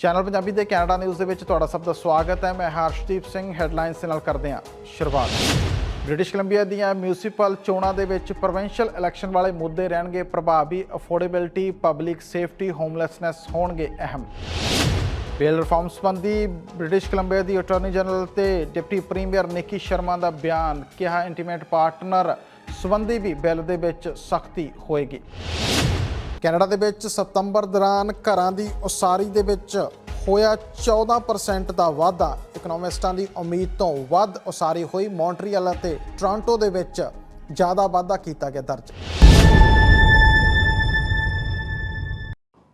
Channel Punjabi ਦੇ Canada news ਦੇ ਵਿੱਚ ਤੁਹਾਡਾ ਸਭ ਦਾ ਸਵਾਗਤ ਹੈ। ਮੈਂ ਹਰਸ਼ਦੀਪ ਸਿੰਘ ਹੈਡਲਾਈਨਸ ਦੇ ਨਾਲ ਕਰਦੇ ਹਾਂ ਸ਼ੁਰੂਆਤ। ਬ੍ਰਿਟਿਸ਼ ਕੋਲੰਬੀਆ ਦੀਆਂ ਮਿਊਨਿਸਪਲ ਚੋਣਾਂ ਦੇ ਵਿੱਚ ਪ੍ਰੋਵਿੰਸ਼ੀਅਲ ਇਲੈਕਸ਼ਨ ਵਾਲੇ ਮੁੱਦੇ ਰਹਿਣਗੇ ਪ੍ਰਭਾਵੀ ਅਫੋਰਡੇਬਿਲਟੀ ਪਬਲਿਕ ਸੇਫਟੀ ਹੋਮਲੈਸਨੈਸ ਹੋਣਗੇ ਅਹਿਮ। ਬਿੱਲ ਰਿਫਾਰਮ ਸੰਬੰਧੀ ਬ੍ਰਿਟਿਸ਼ ਕੋਲੰਬੀਆ ਦੀ ਅਟਾਰਨੀ ਜਨਰਲ ਤੇ ਡਿਪਟੀ ਪ੍ਰੀਮੀਅਰ ਨਿੱਕੀ ਸ਼ਰਮਾ ਦਾ ਬਿਆਨ ਕਿਹਾ ਇੰਟੀਮੇਟ ਪਾਰਟਨਰ ਸੰਬੰਧੀ ਵੀ ਬਿੱਲ ਦੇ ਵਿੱਚ ਸਖਤੀ ਹੋਏਗੀ। ਕੈਨੇਡਾ ਦੇ ਵਿੱਚ ਸਤੰਬਰ ਦੌਰਾਨ ਘਰਾਂ ਦੀ ਉਸਾਰੀ ਦੇ ਵਿੱਚ ਹੋਇਆ 14% ਦਾ ਵਾਧਾ। ਇਕਨੋਮਿਸਟਾਂ ਦੀ ਉਮੀਦ ਤੋਂ ਵੱਧ ਉਸਾਰੀ ਹੋਈ। ਮੌਂਟਰੀਅਲ ਅਤੇ ਟੋਰਾਂਟੋ ਦੇ ਵਿੱਚ ਜ਼ਿਆਦਾ ਵਾਧਾ ਕੀਤਾ ਗਿਆ ਦਰਜ।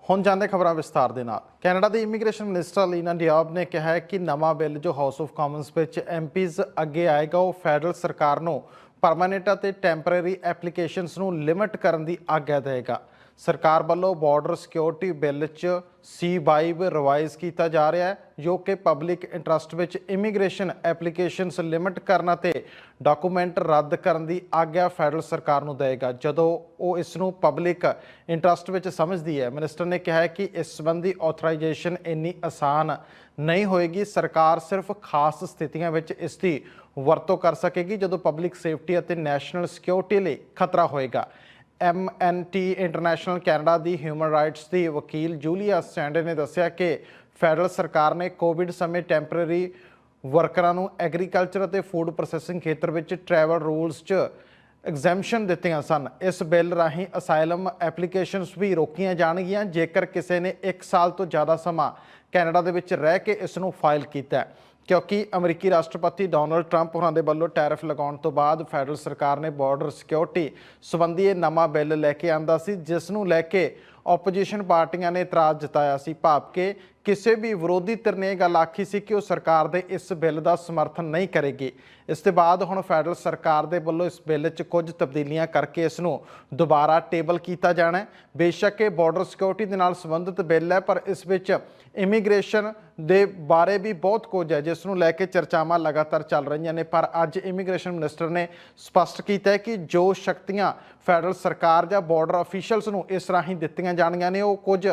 ਹੁਣ ਜਾਂਦੇ ਖਬਰਾਂ ਵਿਸਤਾਰ ਦੇ ਨਾਲ। ਕੈਨੇਡਾ ਦੀ ਇਮੀਗ੍ਰੇਸ਼ਨ ਮਿਨਿਸਟਰ ਲੀਨਾ ਡਿਆਬ ਨੇ ਕਿਹਾ ਹੈ ਕਿ ਨਵਾਂ ਬਿੱਲ ਜੋ ਹਾਊਸ ਆਫ ਕਾਮਨਸ ਵਿੱਚ ਐਮਪੀਜ਼ ਅੱਗੇ ਆਏਗਾ, ਉਹ ਫੈਡਰਲ ਸਰਕਾਰ ਨੂੰ ਪਰਮਾਨੈਂਟ ਅਤੇ ਟੈਂਪਰੇਰੀ ਐਪਲੀਕੇਸ਼ਨਸ ਨੂੰ ਲਿਮਿਟ ਕਰਨ ਦੀ ਆਗਿਆ ਦੇਵੇਗਾ। ਸਰਕਾਰ ਵੱਲੋਂ ਬਾਰਡਰ ਸਿਕਿਉਰਿਟੀ ਬਿੱਲ 'ਚ C22 ਰਿਵਾਈਜ਼ ਕੀਤਾ ਜਾ ਰਿਹਾ ਹੈ, ਜੋ ਕਿ ਪਬਲਿਕ ਇੰਟਰਸਟ ਵਿੱਚ ਇਮੀਗ੍ਰੇਸ਼ਨ ਐਪਲੀਕੇਸ਼ਨਸ ਲਿਮਿਟ ਕਰਨ ਅਤੇ ਡਾਕੂਮੈਂਟ ਰੱਦ ਕਰਨ ਦੀ ਆਗਿਆ ਫੈਡਰਲ ਸਰਕਾਰ ਨੂੰ ਦੇਵੇਗਾ। ਜਦੋਂ ਉਹ ਇਸ ਨੂੰ ਪਬਲਿਕ ਇੰਟਰਸਟ ਵਿੱਚ ਸਮਝਦੀ ਹੈ, ਮਿਨਿਸਟਰ ਨੇ ਕਿਹਾ ਹੈ ਕਿ ਇਸ ਸੰਬੰਧੀ ਆਥੋਰਾਈਜੇਸ਼ਨ ਇੰਨੀ ਆਸਾਨ ਨਹੀਂ ਹੋਏਗੀ। ਸਰਕਾਰ ਸਿਰਫ ਖਾਸ ਸਥਿਤੀਆਂ ਵਿੱਚ ਇਸ ਦੀ ਵਰਤੋਂ ਕਰ ਸਕੇਗੀ, ਜਦੋਂ ਪਬਲਿਕ ਸੇਫਟੀ ਅਤੇ ਨੈਸ਼ਨਲ ਸਿਕਿਉਰਿਟੀ ਲਈ ਖਤਰਾ ਹੋਏਗਾ। MNT ਇੰਟਰਨੈਸ਼ਨਲ ਕੈਨੇਡਾ ਦੀ ਹਿਊਮਨ ਰਾਈਟਸ ਦੀ ਵਕੀਲ ਜੂਲੀਆ ਸੈਂਡੇ ਨੇ ਦੱਸਿਆ ਕਿ ਫੈਡਰਲ ਸਰਕਾਰ ਨੇ ਕੋਵਿਡ ਸਮੇਂ ਟੈਂਪਰੇਰੀ ਵਰਕਰਾਂ ਨੂੰ ਐਗਰੀਕਲਚਰ ਅਤੇ ਫੂਡ ਪ੍ਰੋਸੈਸਿੰਗ ਖੇਤਰ ਵਿੱਚ ਟਰੈਵਲ ਰੂਲਸ 'ਚ ਐਗਜ਼ੈਂਪਸ਼ਨ ਦਿੱਤੀਆਂ ਸਨ। ਇਸ ਬਿੱਲ ਰਾਹੀਂ ਅਸਾਈਲਮ ਐਪਲੀਕੇਸ਼ਨਸ ਵੀ ਰੋਕੀਆਂ ਜਾਣਗੀਆਂ, ਜੇਕਰ ਕਿਸੇ ਨੇ 1 ਸਾਲ ਤੋਂ ਜ਼ਿਆਦਾ ਸਮਾਂ ਕੈਨੇਡਾ ਦੇ ਵਿੱਚ ਰਹਿ ਕੇ ਇਸ ਨੂੰ ਫਾਈਲ ਕੀਤਾ ਹੈ। ਕਿਉਂਕਿ ਅਮਰੀਕੀ ਰਾਸ਼ਟਰਪਤੀ ਡੋਨਲਡ ਟਰੰਪ ਹੋਰਾਂ ਦੇ ਵੱਲੋਂ ਟੈਰਿਫ ਲਗਾਉਣ ਤੋਂ ਬਾਅਦ ਫੈਡਰਲ ਸਰਕਾਰ ਨੇ ਬਾਰਡਰ ਸਿਕਿਉਰਿਟੀ ਸੰਬੰਧੀ ਇਹ ਨਵਾਂ ਬਿੱਲ ਲੈ ਕੇ ਆਂਦਾ ਸੀ, ਜਿਸ ਨੂੰ ਲੈ ਕੇ ਆਪੋਜੀਸ਼ਨ ਪਾਰਟੀਆਂ ਨੇ ਇਤਰਾਜ਼ ਜਤਾਇਆ ਸੀ। ਭਾਵ ਕਿ ਕਿਸੇ ਵੀ ਵਿਰੋਧੀ ਧਿਰ ਨੇ ਇਹ ਗੱਲ ਆਖੀ ਸੀ ਕਿ ਉਹ ਸਰਕਾਰ ਦੇ ਇਸ ਬਿੱਲ ਦਾ ਸਮਰਥਨ ਨਹੀਂ ਕਰੇਗੀ। ਇਸ ਤੋਂ ਬਾਅਦ ਹੁਣ ਫੈਡਰਲ ਸਰਕਾਰ ਦੇ ਵੱਲੋਂ ਇਸ ਬਿੱਲ 'ਚ ਕੁਝ ਤਬਦੀਲੀਆਂ ਕਰਕੇ ਇਸ ਨੂੰ ਦੁਬਾਰਾ ਟੇਬਲ ਕੀਤਾ ਜਾਣਾ ਹੈ। ਬੇਸ਼ੱਕ ਇਹ ਬਾਰਡਰ ਸਿਕਿਉਰਿਟੀ ਦੇ ਨਾਲ ਸੰਬੰਧਿਤ ਬਿੱਲ ਹੈ, ਪਰ ਇਸ ਵਿੱਚ ਇਮੀਗ੍ਰੇਸ਼ਨ ਦੇ ਬਾਰੇ ਵੀ ਬਹੁਤ ਕੁਝ ਹੈ, ਜਿਸ ਨੂੰ ਲੈ ਕੇ ਚਰਚਾਵਾਂ ਲਗਾਤਾਰ ਚੱਲ ਰਹੀਆਂ ਨੇ। ਪਰ ਅੱਜ ਇਮੀਗ੍ਰੇਸ਼ਨ ਮਿਨਿਸਟਰ ਨੇ ਸਪਸ਼ਟ ਕੀਤਾ ਹੈ ਕਿ ਜੋ ਸ਼ਕਤੀਆਂ ਫੈਡਰਲ ਸਰਕਾਰ ਜਾਂ ਬਾਰਡਰ ਅਫੀਸ਼ੀਅਲਸ ਨੂੰ ਇਸ ਰਾਹੀਂ ਦਿੱਤੀਆਂ ਜਾਣੀਆਂ ਨੇ, ਉਹ ਕੁਝ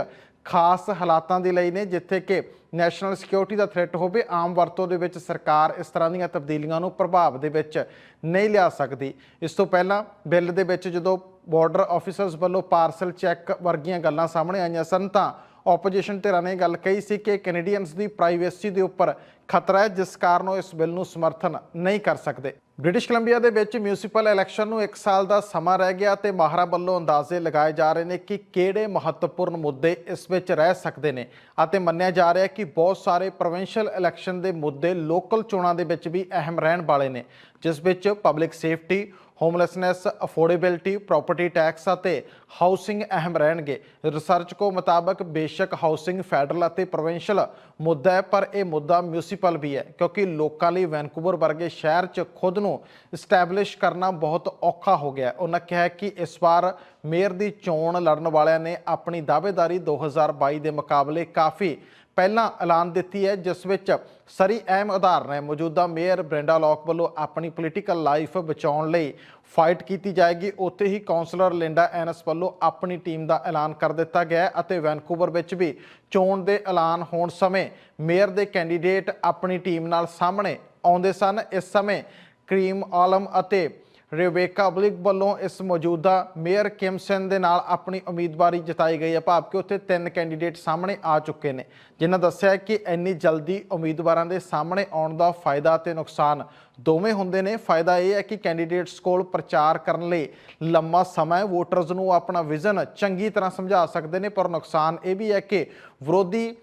ਖਾਸ ਹਾਲਾਤਾਂ ਦੇ ਲਈ ਨੇ, ਜਿੱਥੇ ਕਿ ਨੈਸ਼ਨਲ ਸਿਕਿਉਰਿਟੀ ਦਾ ਥ੍ਰੈਟ ਹੋਵੇ, ਆਮ ਵਰਤੋਂ ਦੇ ਵਿੱਚ ਸਰਕਾਰ ਇਸ ਤਰ੍ਹਾਂ ਦੀਆਂ ਤਬਦੀਲੀਆਂ ਨੂੰ ਪ੍ਰਭਾਵ ਦੇ ਵਿੱਚ ਨਹੀਂ ਲਿਆ ਸਕਦੀ। ਇਸ ਤੋਂ ਪਹਿਲਾਂ ਬਿੱਲ ਦੇ ਵਿੱਚ ਜਦੋਂ ਬਾਰਡਰ ਆਫੀਸਰਸ ਵੱਲੋਂ ਪਾਰਸਲ ਚੈੱਕ ਵਰਗੀਆਂ ਗੱਲਾਂ ਸਾਹਮਣੇ ਆਈਆਂ ਸਨ, ਤਾਂ ਆਪੋਜੀਸ਼ਨ ਧਿਰਾਂ ਨੇ ਗੱਲ ਕਹੀ ਸੀ ਕਿ ਕੈਨੇਡੀਅਨਸ ਦੀ ਪ੍ਰਾਈਵੇਸੀ ਦੇ ਉੱਪਰ ਖਤਰਾ ਹੈ, ਜਿਸ ਕਾਰਨ ਉਹ ਇਸ ਬਿੱਲ ਨੂੰ ਸਮਰਥਨ ਨਹੀਂ ਕਰ ਸਕਦੇ। ਬ੍ਰਿਟਿਸ਼ ਕੋਲੰਬੀਆ ਦੇ ਵਿੱਚ ਮਿਊਨਿਸਪਲ ਇਲੈਕਸ਼ਨ ਨੂੰ 1 ਸਾਲ ਦਾ ਸਮਾਂ ਰਹਿ ਗਿਆ ਤੇ ਮਾਹਰਾਂ ਵੱਲੋਂ ਅੰਦਾਜ਼ੇ ਲਗਾਏ ਜਾ ਰਹੇ ਨੇ ਕਿ ਕਿਹੜੇ ਮਹੱਤਵਪੂਰਨ ਮੁੱਦੇ ਇਸ ਵਿੱਚ ਰਹਿ ਸਕਦੇ ਨੇ। ਅਤੇ ਮੰਨਿਆ ਜਾ ਰਿਹਾ ਹੈ ਕਿ ਬਹੁਤ ਸਾਰੇ ਪ੍ਰੋਵਿੰਸ਼ੀਅਲ ਇਲੈਕਸ਼ਨ ਦੇ ਮੁੱਦੇ ਲੋਕਲ ਚੋਣਾਂ ਦੇ ਵਿੱਚ ਵੀ ਅਹਿਮ ਰਹਿਣ ਵਾਲੇ ਨੇ, ਜਿਸ ਵਿੱਚ public safety homelessness, affordability, property tax ਅਤੇ ਹਾਊਸਿੰਗ ਅਹਿਮ ਰਹਿਣਗੇ। ਰਿਸਰਚ ਕੋ ਮੁਤਾਬਕ ਬੇਸ਼ੱਕ ਹਾਊਸਿੰਗ ਫੈਡਰਲ ਅਤੇ ਪ੍ਰੋਵਿੰਸ਼ੀਅਲ ਮੁੱਦਾ ਹੈ, ਪਰ ਇਹ ਮੁੱਦਾ ਮਿਊਨਿਸਪਲ ਵੀ ਹੈ, ਕਿਉਂਕਿ ਲੋਕਾਂ ਲਈ ਵੈਨਕੂਵਰ ਵਰਗੇ ਸ਼ਹਿਰ 'ਚ ਖੁਦ ਨੂੰ ਸਟੈਬਲਿਸ਼ ਕਰਨਾ ਬਹੁਤ ਔਖਾ ਹੋ ਗਿਆ ਉਹਨਾਂ ਕਿਹਾ ਕਿ ਇਸ ਵਾਰ ਮੇਅਰ ਦੀ ਚੋਣ ਲੜਨ ਵਾਲਿਆਂ ਨੇ ਆਪਣੀ ਦਾਅਵੇਦਾਰੀ 2022 ਦੇ ਮੁਕਾਬਲੇ ਕਾਫੀ ਪਹਿਲਾਂ ਐਲਾਨ ਦਿੱਤੀ ਹੈ, ਜਿਸ ਵਿੱਚ ਸਰੀ ਅਹਿਮ ਉਦਾਹਰਨ ਹੈ। ਮੌਜੂਦਾ ਮੇਅਰ ਬ੍ਰੈਂਡਾ ਲੌਕ ਵੱਲੋਂ ਆਪਣੀ ਪੋਲੀਟੀਕਲ ਲਾਈਫ ਬਚਾਉਣ ਲਈ ਫਾਈਟ ਕੀਤੀ ਜਾਏਗੀ। ਉੱਥੇ ਹੀ ਕਾਉਂਸਲਰ ਲਿੰਡਾ ਐਨਸ ਵੱਲੋਂ ਆਪਣੀ ਟੀਮ ਦਾ ਐਲਾਨ ਕਰ ਦਿੱਤਾ ਗਿਆ ਅਤੇ ਵੈਨਕੂਵਰ ਵਿੱਚ ਵੀ ਚੋਣ ਦੇ ਐਲਾਨ ਹੋਣ ਸਮੇਂ ਮੇਅਰ ਦੇ ਕੈਂਡੀਡੇਟ ਆਪਣੀ ਟੀਮ ਨਾਲ ਸਾਹਮਣੇ ਆਉਂਦੇ ਸਨ। ਇਸ ਸਮੇਂ ਕਰੀਮ ਆਲਮ ਅਤੇ ਰੇਵੇਕਾ ਬਲਿਕ ਵੱਲੋਂ ਇਸ ਮੌਜੂਦਾ ਮੇਅਰ ਕਿਮਸਨ ਦੇ ਨਾਲ ਆਪਣੀ ਉਮੀਦਵਾਰੀ ਜਤਾਈ ਗਈ ਹੈ। ਭਾਵ ਕਿ ਉੱਥੇ ਤਿੰਨ ਕੈਂਡੀਡੇਟ ਸਾਹਮਣੇ ਆ ਚੁੱਕੇ ਨੇ, ਜਿਨ੍ਹਾਂ ਦੱਸਿਆ ਕਿ ਇੰਨੀ ਜਲਦੀ ਉਮੀਦਵਾਰਾਂ ਦੇ ਸਾਹਮਣੇ ਆਉਣ ਦਾ ਫਾਇਦਾ ਤੇ ਨੁਕਸਾਨ ਦੋਵੇਂ ਹੁੰਦੇ ਨੇ। ਫਾਇਦਾ ਇਹ ਹੈ ਕਿ ਕੈਂਡੀਡੇਟਸ ਕੋਲ ਪ੍ਰਚਾਰ ਕਰਨ ਲਈ ਲੰਮਾ ਸਮਾਂ ਵੋਟਰਸ ਨੂੰ ਆਪਣਾ ਵਿਜ਼ਨ ਚੰਗੀ ਤਰ੍ਹਾਂ ਸਮਝਾ ਸਕਦੇ ਨੇ, ਪਰ ਨੁਕਸਾਨ ਇਹ ਵੀ ਹੈ ਕਿ ਵਿਰੋਧੀ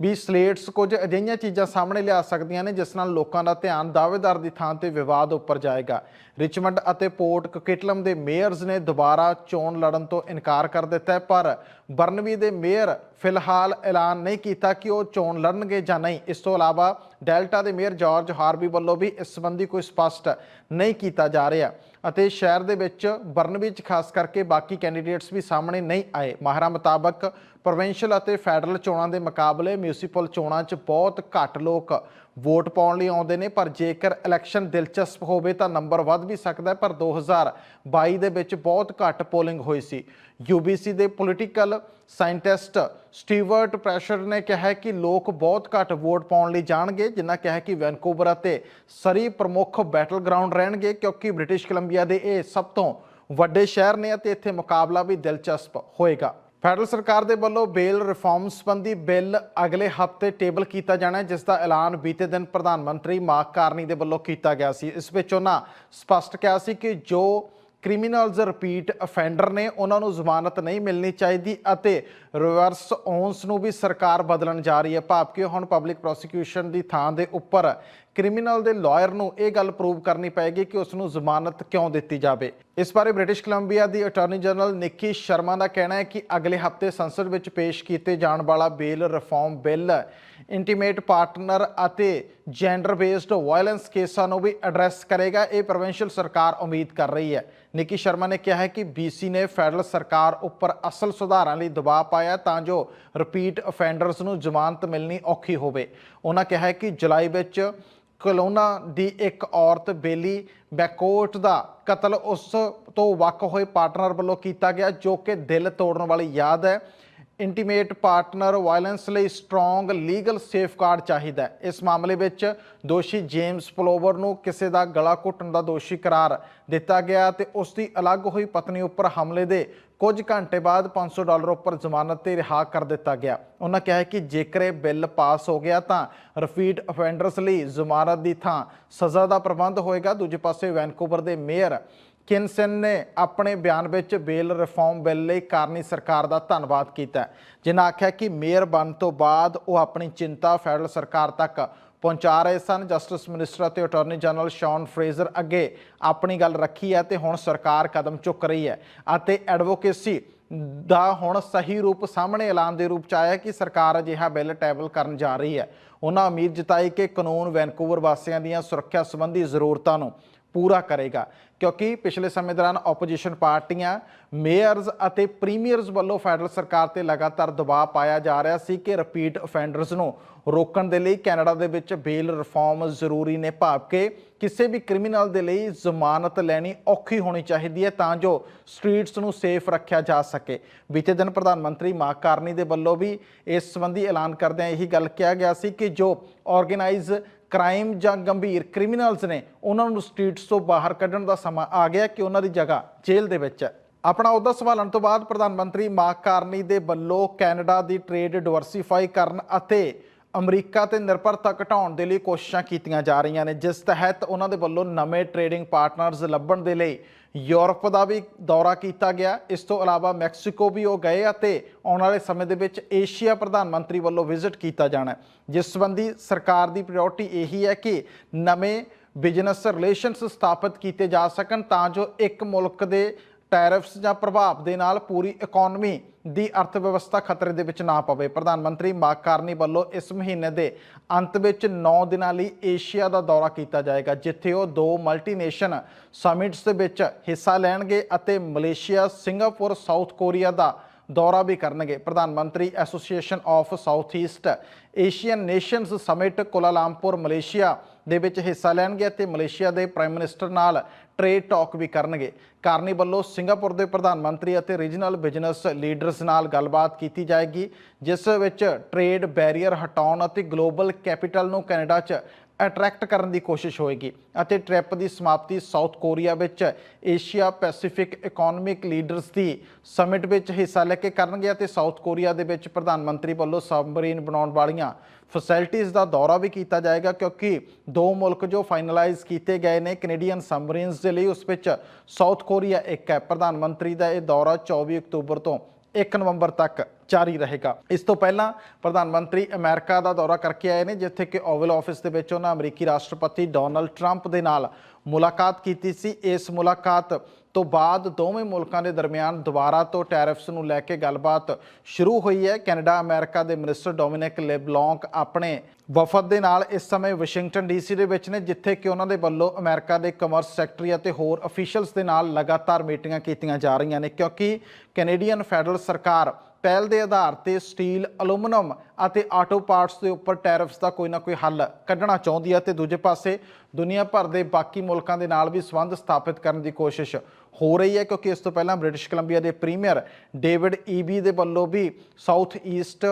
ਵੀ ਸਲੇਟਸ ਕੁਝ ਅਜਿਹੀਆਂ ਚੀਜ਼ਾਂ ਸਾਹਮਣੇ ਲਿਆ ਸਕਦੀਆਂ ਨੇ, ਜਿਸ ਨਾਲ ਲੋਕਾਂ ਦਾ ਧਿਆਨ ਦਾਅਵੇਦਾਰ ਦੀ ਥਾਂ ਤੇ ਵਿਵਾਦ ਉੱਪਰ ਜਾਏਗਾ। ਰਿਚਮੰਡ ਅਤੇ ਪੋਰਟ ਕਕਿਟਲਮ ਦੇ ਮੇਅਰਸ ਨੇ ਦੁਬਾਰਾ ਚੋਣ ਲੜਨ ਤੋਂ ਇਨਕਾਰ ਕਰ ਦਿੱਤਾ ਹੈ, ਪਰ ਬਰਨਵੀ ਦੇ ਮੇਅਰ ਫਿਲਹਾਲ ਐਲਾਨ ਨਹੀਂ ਕੀਤਾ ਕਿ ਉਹ ਚੋਣ ਲੜਨਗੇ ਜਾਂ ਨਹੀਂ। ਇਸ ਤੋਂ ਇਲਾਵਾ ਡੈਲਟਾ ਦੇ ਮੇਅਰ ਜਾਰਜ ਹਾਰਬੀ ਵੱਲੋਂ ਵੀ ਇਸ ਸੰਬੰਧੀ ਕੋਈ ਸਪਸ਼ਟ ਨਹੀਂ ਕੀਤਾ ਜਾ ਰਿਹਾ ਅਤੇ ਸ਼ਹਿਰ ਦੇ ਵਿੱਚ ਬਰਨਵੀ 'ਚ ਖਾਸ ਕਰਕੇ ਬਾਕੀ ਕੈਂਡੀਡੇਟਸ ਵੀ ਸਾਹਮਣੇ ਨਹੀਂ ਆਏ। ਮਾਹਰਾਂ ਮੁਤਾਬਕ ਪ੍ਰੋਵਿੰਸ਼ੀਅਲ ਅਤੇ ਫੈਡਰਲ ਚੋਣਾਂ ਦੇ ਮੁਕਾਬਲੇ ਮਿਊਨਿਸਪਲ ਚੋਣਾਂ 'ਚ ਬਹੁਤ ਘੱਟ ਲੋਕ ਵੋਟ ਪਾਉਣ ਲਈ ਆਉਂਦੇ ਨੇ, ਪਰ ਜੇਕਰ ਇਲੈਕਸ਼ਨ ਦਿਲਚਸਪ ਹੋਵੇ ਤਾਂ ਨੰਬਰ ਵੱਧ ਵੀ ਸਕਦਾ ਹੈ, ਪਰ 2022 ਦੇ ਵਿੱਚ ਬਹੁਤ ਘੱਟ ਪੋਲਿੰਗ ਹੋਈ ਸੀ। UBC ਦੇ ਪੋਲੀਟੀਕਲ ਸਾਇੰਟਿਸਟ ਸਟੀਵਰਟ ਪ੍ਰੈਸ਼ਰ ਨੇ ਕਿਹਾ ਕਿ ਲੋਕ ਬਹੁਤ ਘੱਟ ਵੋਟ ਪਾਉਣ ਲਈ ਜਾਣਗੇ। ਜਿਨ੍ਹਾਂ ਕਿਹਾ ਕਿ ਵੈਨਕੂਵਰ ਅਤੇ ਸਰੀ ਪ੍ਰਮੁੱਖ ਬੈਟਲ ਗਰਾਊਂਡ ਰਹਿਣਗੇ, ਕਿਉਂਕਿ ਬ੍ਰਿਟਿਸ਼ ਕੋਲੰਬੀਆ ਦੇ ਇਹ ਸਭ ਤੋਂ ਵੱਡੇ ਸ਼ਹਿਰ ਨੇ ਅਤੇ ਇੱਥੇ ਮੁਕਾਬਲਾ ਵੀ ਦਿਲਚਸਪ ਹੋਏਗਾ। ਫੈਡਰਲ ਸਰਕਾਰ ਦੇ ਵੱਲੋਂ ਬੇਲ ਰਿਫਾਰਮ ਸੰਬੰਧੀ ਬਿੱਲ ਅਗਲੇ ਹਫ਼ਤੇ ਟੇਬਲ ਕੀਤਾ ਜਾਣਾ ਹੈ, ਜਿਸ ਦਾ ਐਲਾਨ ਬੀਤੇ ਦਿਨ ਪ੍ਰਧਾਨ ਮੰਤਰੀ ਮਾਰਕ ਕਾਰਨੀ ਦੇ ਵੱਲੋਂ ਕੀਤਾ ਗਿਆ ਸੀ। ਇਸ ਵਿੱਚ ਉਹਨਾਂ ਸਪਸ਼ਟ ਕਿਹਾ ਸੀ ਕਿ ਜੋ ਕ੍ਰਿਮੀਨਲਜ਼ ਰਿਪੀਟ ਅਫੈਂਡਰ ਨੇ ਉਹਨਾਂ ਨੂੰ ਜ਼ਮਾਨਤ ਨਹੀਂ ਮਿਲਣੀ ਚਾਹੀਦੀ ਅਤੇ ਰਿਵਰਸ ਔਨਸ ਨੂੰ ਵੀ ਸਰਕਾਰ ਬਦਲਣ ਜਾ ਰਹੀ ਹੈ। ਭਾਵ ਕਿ ਹੁਣ ਪਬਲਿਕ ਪ੍ਰੋਸੀਕਿਊਸ਼ਨ ਦੀ ਥਾਂ ਦੇ ਉੱਪਰ ਕ੍ਰਿਮੀਨਲ ਦੇ ਲਾਇਰ ਨੂੰ ਇਹ ਗੱਲ ਪ੍ਰੂਵ ਕਰਨੀ ਪਏਗੀ ਕਿ ਉਸ ਨੂੰ ਜ਼ਮਾਨਤ ਕਿਉਂ ਦਿੱਤੀ ਜਾਵੇ। ਇਸ ਬਾਰੇ ਬ੍ਰਿਟਿਸ਼ ਕੋਲੰਬੀਆ ਦੀ ਅਟਾਰਨੀ ਜਨਰਲ ਨਿੱਕੀ ਸ਼ਰਮਾ ਦਾ ਕਹਿਣਾ ਹੈ ਕਿ ਅਗਲੇ ਹਫ਼ਤੇ ਸੰਸਦ ਵਿੱਚ ਪੇਸ਼ ਕੀਤੇ ਜਾਣ ਵਾਲਾ bail reform bill intimate partner ਅਤੇ ਜੈਂਡਰ ਬੇਸਡ ਵਾਇਲੈਂਸ ਕੇਸਾਂ ਨੂੰ ਵੀ ਐਡਰੈਸ ਕਰੇਗਾ। ਇਹ ਪ੍ਰੋਵਿੰਸ਼ੀਅਲ ਸਰਕਾਰ ਉਮੀਦ ਕਰ ਰਹੀ ਹੈ। ਨਿੱਕੀ ਸ਼ਰਮਾ ਨੇ ਕਿਹਾ ਹੈ ਕਿ BC ਨੇ ਫੈਡਰਲ ਸਰਕਾਰ ਉੱਪਰ ਅਸਲ ਸੁਧਾਰਾਂ ਲਈ ਦਬਾਅ ਪਾਇਆ ਤਾਂ ਜੋ ਰਿਪੀਟ ਅਫੈਂਡਰਸ ਨੂੰ ਜ਼ਮਾਨਤ ਮਿਲਣੀ ਔਖੀ ਹੋਵੇ। ਉਹਨਾਂ ਕਿਹਾ ਹੈ ਕਿ ਜੁਲਾਈ ਵਿੱਚ ਕਲੋਨਾ ਦੀ ਇੱਕ ਔਰਤ ਬੇਲੀ ਬੈਕੋਟ ਦਾ ਕਤਲ ਉਸ ਤੋਂ ਵੱਖ ਹੋਏ ਪਾਰਟਨਰ ਵੱਲੋਂ ਕੀਤਾ ਗਿਆ, ਜੋ ਕਿ ਦਿਲ ਤੋੜਨ ਵਾਲੀ ਯਾਦ ਹੈ। ਇੰਟੀਮੇਟ ਪਾਰਟਨਰ ਵਾਇਲੈਂਸ ਲਈ ਸਟਰੋਂਗ ਲੀਗਲ ਸੇਫਗਾਰਡ ਚਾਹੀਦਾ ਹੈ। ਇਸ ਮਾਮਲੇ ਵਿੱਚ ਦੋਸ਼ੀ ਜੇਮਸ ਪਲੋਵਰ ਨੂੰ ਕਿਸੇ ਦਾ ਗਲਾ ਘੁੱਟਣ ਦਾ ਦੋਸ਼ੀ ਕਰਾਰ ਦਿੱਤਾ ਗਿਆ ਤੇ ਉਸ ਦੀ ਅਲੱਗ ਹੋਈ ਪਤਨੀ ਉੱਪਰ ਹਮਲੇ ਦੇ ਕੁਝ ਘੰਟੇ ਬਾਅਦ 500 ਡਾਲਰ ਉੱਪਰ ਜ਼ਮਾਨਤ ਤੇ ਰਿਹਾ ਕਰ ਦਿੱਤਾ ਗਿਆ। ਉਹਨਾਂ ਕਿਹਾ ਕਿ ਜੇਕਰ ਇਹ ਬਿੱਲ ਪਾਸ ਹੋ ਗਿਆ ਤਾਂ ਰਿਪੀਟ ਅਫੈਂਡਰਸ ਲਈ ਜ਼ਮਾਨਤ ਦੀ ਥਾਂ ਸਜ਼ਾ ਦਾ ਪ੍ਰਬੰਧ ਹੋਏਗਾ। ਦੂਜੇ ਪਾਸੇ ਵੈਨਕੂਵਰ ਦੇ ਮੇਅਰ ਕਿਨਸਨ ਨੇ ਆਪਣੇ ਬਿਆਨ ਵਿੱਚ ਬੇਲ ਰਿਫਾਰਮ ਬਿੱਲ ਲਈ ਕਾਰਨੀ ਸਰਕਾਰ ਦਾ ਧੰਨਵਾਦ ਕੀਤਾ ਜਿਨ੍ਹਾਂ ਆਖਿਆ ਕਿ ਮੇਅਰ ਬਣ ਤੋਂ ਬਾਅਦ ਉਹ ਆਪਣੀ ਚਿੰਤਾ ਫੈਡਰਲ ਸਰਕਾਰ ਤੱਕ ਪਹੁੰਚਾ ਰਹੇ ਸਨ। ਜਸਟਿਸ ਮਿਨਿਸਟਰ ਅਤੇ ਅਟਾਰਨੀ ਜਨਰਲ ਸ਼ੌਨ ਫਰੇਜ਼ਰ ਅੱਗੇ ਆਪਣੀ ਗੱਲ ਰੱਖੀ ਹੈ ਤੇ ਹੁਣ ਸਰਕਾਰ ਕਦਮ ਚੁੱਕ ਰਹੀ ਹੈ ਅਤੇ ਐਡਵੋਕੇਸੀ ਦਾ ਹੁਣ ਸਹੀ ਰੂਪ ਸਾਹਮਣੇ ਐਲਾਨ ਦੇ ਰੂਪ ਚ ਆਇਆ ਕਿ ਸਰਕਾਰ ਅਜਿਹਾ ਬਿੱਲ ਟੈਬਲ ਕਰਨ ਜਾ ਰਹੀ ਹੈ। ਉਹਨਾਂ ਉਮੀਦ ਜਤਾਈ ਕਿ ਕਾਨੂੰਨ ਵੈਨਕੂਵਰ ਵਾਸੀਆਂ ਦੀਆਂ ਸੁਰੱਖਿਆ ਸੰਬੰਧੀ ਜ਼ਰੂਰਤਾਂ ਨੂੰ ਪੂਰਾ ਕਰੇਗਾ। ਕਿਉਂਕਿ ਪਿਛਲੇ ਸਮੇਂ ਦੌਰਾਨ ਆਪੋਜੀਸ਼ਨ ਪਾਰਟੀਆਂ ਮੇਅਰਜ਼ ਅਤੇ ਪ੍ਰੀਮੀਅਰਜ਼ ਵੱਲੋਂ ਫੈਡਰਲ ਸਰਕਾਰ ਤੇ ਲਗਾਤਾਰ ਦਬਾਅ ਪਾਇਆ ਜਾ ਰਿਹਾ ਸੀ ਕਿ ਰਿਪੀਟ ਅਫੈਂਡਰਸ ਨੂੰ ਰੋਕਣ ਦੇ ਲਈ ਕੈਨੇਡਾ ਦੇ ਵਿੱਚ ਬੇਲ ਰਿਫਾਰਮ ਜ਼ਰੂਰੀ ਨੇ ਭਾਵ ਕਿ ਕਿਸੇ ਵੀ ਕ੍ਰਿਮੀਨਲ ਦੇ ਲਈ ਜ਼ਮਾਨਤ ਲੈਣੀ ਔਖੀ ਹੋਣੀ ਚਾਹੀਦੀ ਹੈ ਤਾਂ ਜੋ ਸਟਰੀਟਸ ਨੂੰ ਸੇਫ ਰੱਖਿਆ ਜਾ ਸਕੇ। ਬੀਤੇ ਦਿਨ ਪ੍ਰਧਾਨ ਮੰਤਰੀ ਮਾਰਕ ਕਾਰਨੀ ਦੇ ਵੱਲੋਂ ਵੀ ਇਸ ਸੰਬੰਧੀ ਐਲਾਨ ਕਰਦਿਆਂ ਇਹੀ ਗੱਲ ਕਿਹਾ ਗਿਆ ਸੀ ਕਿ ਜੋ ਆਰਗੇਨਾਈਜ਼ ਕ੍ਰਾਈਮ ਜਾਂ ਗੰਭੀਰ ਕ੍ਰਿਮੀਨਲਸ ਨੇ ਉਹਨਾਂ ਨੂੰ ਸਟਰੀਟਸ ਤੋਂ ਬਾਹਰ ਕੱਢਣ ਦਾ ਸਮਾਂ ਆ ਗਿਆ ਕਿ ਉਹਨਾਂ ਦੀ ਜਗ੍ਹਾ ਜੇਲ੍ਹ ਦੇ ਵਿੱਚ ਹੈ। ਆਪਣਾ ਅਹੁਦਾ ਸੰਭਾਲਣ ਤੋਂ ਬਾਅਦ ਪ੍ਰਧਾਨ ਮੰਤਰੀ ਮਾਰਕ ਕਾਰਨੀ ਦੇ ਵੱਲੋਂ ਕੈਨੇਡਾ ਦੀ ਟ੍ਰੇਡ ਡਿਵਰਸੀਫਾਈ ਕਰਨ ਅਤੇ ਅਮਰੀਕਾ ਤੇ ਨਿਰਭਰਤਾ ਘਟਾਉਣ ਦੇ ਲਈ ਕੋਸ਼ਿਸ਼ਾਂ ਕੀਤੀਆਂ ਜਾ ਰਹੀਆਂ ਨੇ, ਜਿਸ ਤਹਿਤ ਉਹਨਾਂ ਦੇ ਵੱਲੋਂ ਨਵੇਂ ਟ੍ਰੇਡਿੰਗ ਪਾਰਟਨਰਸ ਲੱਭਣ ਦੇ ਲਈ ਯੂਰਪ ਦਾ ਵੀ ਦੌਰਾ ਕੀਤਾ ਗਿਆ। ਇਸ ਤੋਂ ਇਲਾਵਾ ਮੈਕਸੀਕੋ ਵੀ ਉਹ ਗਏ ਅਤੇ ਆਉਣ ਵਾਲੇ ਸਮੇਂ ਦੇ ਵਿੱਚ ਏਸ਼ੀਆ ਪ੍ਰਧਾਨ ਮੰਤਰੀ ਵੱਲੋਂ ਵਿਜ਼ਿਟ ਕੀਤਾ ਜਾਣਾ ਜਿਸ ਸੰਬੰਧੀ ਸਰਕਾਰ ਦੀ ਪ੍ਰਾਇੋਰਟੀ ਇਹੀ ਹੈ ਕਿ ਨਵੇਂ ਬਿਜ਼ਨਸ ਰਿਲੇਸ਼ਨਸ ਸਥਾਪਿਤ ਕੀਤੇ ਜਾ ਸਕਣ ਤਾਂ ਜੋ ਇੱਕ ਮੁਲਕ ਦੇ ਟੈਰਿਫਸ ਜਾਂ ਪ੍ਰਭਾਵ ਦੇ ਨਾਲ ਪੂਰੀ ਇਕਨੋਮੀ ਦੀ ਅਰਥ ਵਿਵਸਥਾ ਖਤਰੇ ਦੇ ਵਿੱਚ ਨਾ ਪਵੇ। ਪ੍ਰਧਾਨ ਮੰਤਰੀ ਮਾਰਕ ਕਾਰਨੀ ਵੱਲੋਂ ਇਸ ਮਹੀਨੇ ਦੇ ਅੰਤ ਵਿੱਚ 9 ਦਿਨਾਂ ਲਈ ਏਸ਼ੀਆ ਦਾ ਦੌਰਾ ਕੀਤਾ ਜਾਏਗਾ, ਜਿੱਥੇ ਉਹ ਦੋ ਮਲਟੀਨੇਸ਼ਨ ਸਮਿਟਸ ਦੇ ਵਿੱਚ ਹਿੱਸਾ ਲੈਣਗੇ ਅਤੇ ਮਲੇਸ਼ੀਆ, ਸਿੰਗਾਪੁਰ, ਸਾਊਥ ਕੋਰੀਆ ਦਾ ਦੌਰਾ ਵੀ ਕਰਨਗੇ। ਪ੍ਰਧਾਨ ਮੰਤਰੀ Association of South East Asian Nations summit Kuala Lumpur Malaysia ਦੇ ਵਿੱਚ ਹਿੱਸਾ ਲੈਣਗੇ ਅਤੇ ਮਲੇਸ਼ੀਆ ਦੇ ਪ੍ਰਾਈਮ ਮਿਨਿਸਟਰ ਨਾਲ ਟ੍ਰੇਡ ਟਾਕ ਵੀ ਕਰਨਗੇ। ਕਾਰਨੀ ਵੱਲੋਂ ਸਿੰਗਾਪੁਰ ਦੇ ਪ੍ਰਧਾਨ ਮੰਤਰੀ ਅਤੇ ਰੀਜਨਲ ਬਿਜ਼ਨਸ ਲੀਡਰਸ ਨਾਲ ਗੱਲਬਾਤ ਕੀਤੀ ਜਾਏਗੀ, ਜਿਸ ਵਿੱਚ ਟ੍ਰੇਡ ਬੈਰੀਅਰ ਹਟਾਉਣ ਅਤੇ ਗਲੋਬਲ ਕੈਪੀਟਲ ਨੂੰ ਕੈਨੇਡਾ 'ਚ ਅਟਰੈਕਟ ਕਰਨ ਦੀ ਕੋਸ਼ਿਸ਼ ਹੋਏਗੀ ਅਤੇ ਟ੍ਰਿਪ ਦੀ ਸਮਾਪਤੀ ਸਾਊਥ ਕੋਰੀਆ ਵਿੱਚ ਏਸ਼ੀਆ ਪੈਸੀਫਿਕ ਇਕਨੋਮਿਕ ਲੀਡਰਸ ਦੀ ਸਮਿਟ ਵਿੱਚ ਹਿੱਸਾ ਲੈ ਕੇ ਕਰਨਗੇ ਅਤੇ ਸਾਊਥ ਕੋਰੀਆ ਦੇ ਵਿੱਚ ਪ੍ਰਧਾਨ ਮੰਤਰੀ ਵੱਲੋਂ ਸਬਮਰੀਨ ਬਣਾਉਣ ਵਾਲੀਆਂ ਫੈਸਿਲਿਟੀਆਂ ਦਾ ਦੌਰਾ ਵੀ ਕੀਤਾ ਜਾਏਗਾ ਕਿਉਂਕਿ ਦੋ ਮੁਲਕ ਜੋ ਫਾਈਨਲਾਈਜ਼ ਕੀਤੇ ਗਏ ਨੇ ਕੈਨੇਡੀਅਨ ਸਬਮਰੀਨਸ ਦੇ ਲਈ, ਉਸ ਵਿੱਚ ਸਾਊਥ ਕੋਰੀਆ ਇੱਕ ਹੈ। ਪ੍ਰਧਾਨ ਮੰਤਰੀ ਦਾ ਇਹ ਦੌਰਾ 24 ਅਕਤੂਬਰ ਤੋਂ 1 ਨਵੰਬਰ ਤੱਕ ਜਾਰੀ ਰਹੇਗਾ। ਇਸ ਤੋਂ ਪਹਿਲਾਂ ਪ੍ਰਧਾਨ ਮੰਤਰੀ ਅਮਰੀਕਾ ਦਾ ਦੌਰਾ ਕਰਕੇ ਆਏ ਨੇ, ਜਿੱਥੇ ਕਿ ਓਵਲ ਆਫਿਸ ਦੇ ਵਿੱਚ ਉਹਨਾਂ ਅਮਰੀਕੀ ਰਾਸ਼ਟਰਪਤੀ ਡੋਨਲਡ ਟਰੰਪ ਦੇ ਨਾਲ ਮੁਲਾਕਾਤ ਕੀਤੀ ਸੀ। ਇਸ ਮੁਲਾਕਾਤ ਤੋਂ ਬਾਅਦ ਦੋਵੇਂ ਮੁਲਕਾਂ ਦੇ ਦਰਮਿਆਨ ਦੁਬਾਰਾ ਤੋਂ ਟੈਰਿਫਸ ਨੂੰ ਲੈ ਕੇ ਗੱਲਬਾਤ ਸ਼ੁਰੂ ਹੋਈ ਹੈ। ਕੈਨੇਡਾ, ਅਮਰੀਕਾ ਦੇ ਮਿਨਿਸਟਰ ਡੋਮਿਨਿਕ ਲੈਬਲੌਂਕ ਆਪਣੇ ਵਫਦ ਦੇ ਨਾਲ ਇਸ ਸਮੇਂ ਵਾਸ਼ਿੰਗਟਨ ਡੀਸੀ ਦੇ ਵਿੱਚ ਨੇ, ਜਿੱਥੇ ਕਿ ਉਹਨਾਂ ਦੇ ਵੱਲੋਂ ਅਮਰੀਕਾ ਦੇ ਕਮਰਸ ਸੈਕਟਰੀ ਅਤੇ ਹੋਰ ਅਫੀਸ਼ੀਅਲਸ ਦੇ ਨਾਲ ਲਗਾਤਾਰ ਮੀਟਿੰਗਾਂ ਕੀਤੀਆਂ ਜਾ ਰਹੀਆਂ ਨੇ, ਕਿਉਂਕਿ ਕੈਨੇਡੀਅਨ ਫੈਡਰਲ ਸਰਕਾਰ ਪਹਿਲ ਦੇ ਆਧਾਰ ਤੇ ਸਟੀਲ ਐਲੂਮੀਨੀਅਮ ਅਤੇ ਆਟੋ ਪਾਰਟਸ ਦੇ ਉੱਪਰ ਟੈਰਿਫਸ ਦਾ ਕੋਈ ਨਾ ਕੋਈ ਹੱਲ ਕੱਢਣਾ ਚਾਹੁੰਦੀ ਹੈ ਤੇ ਦੂਜੇ ਪਾਸੇ ਦੁਨੀਆ ਭਰ ਦੇ ਬਾਕੀ ਮੁਲਕਾਂ ਦੇ ਨਾਲ ਵੀ ਸੰਬੰਧ ਸਥਾਪਿਤ ਕਰਨ ਦੀ ਕੋਸ਼ਿਸ਼ ਹੋ ਰਹੀ ਹੈ, ਕਿਉਂਕਿ ਇਸ ਤੋਂ ਪਹਿਲਾਂ ਬ੍ਰਿਟਿਸ਼ ਕੋਲੰਬੀਆ ਦੇ ਪ੍ਰੀਮੀਅਰ ਡੇਵਿਡ ਈਬੀ ਦੇ ਵੱਲੋਂ ਵੀ ਸਾਊਥ ਈਸਟ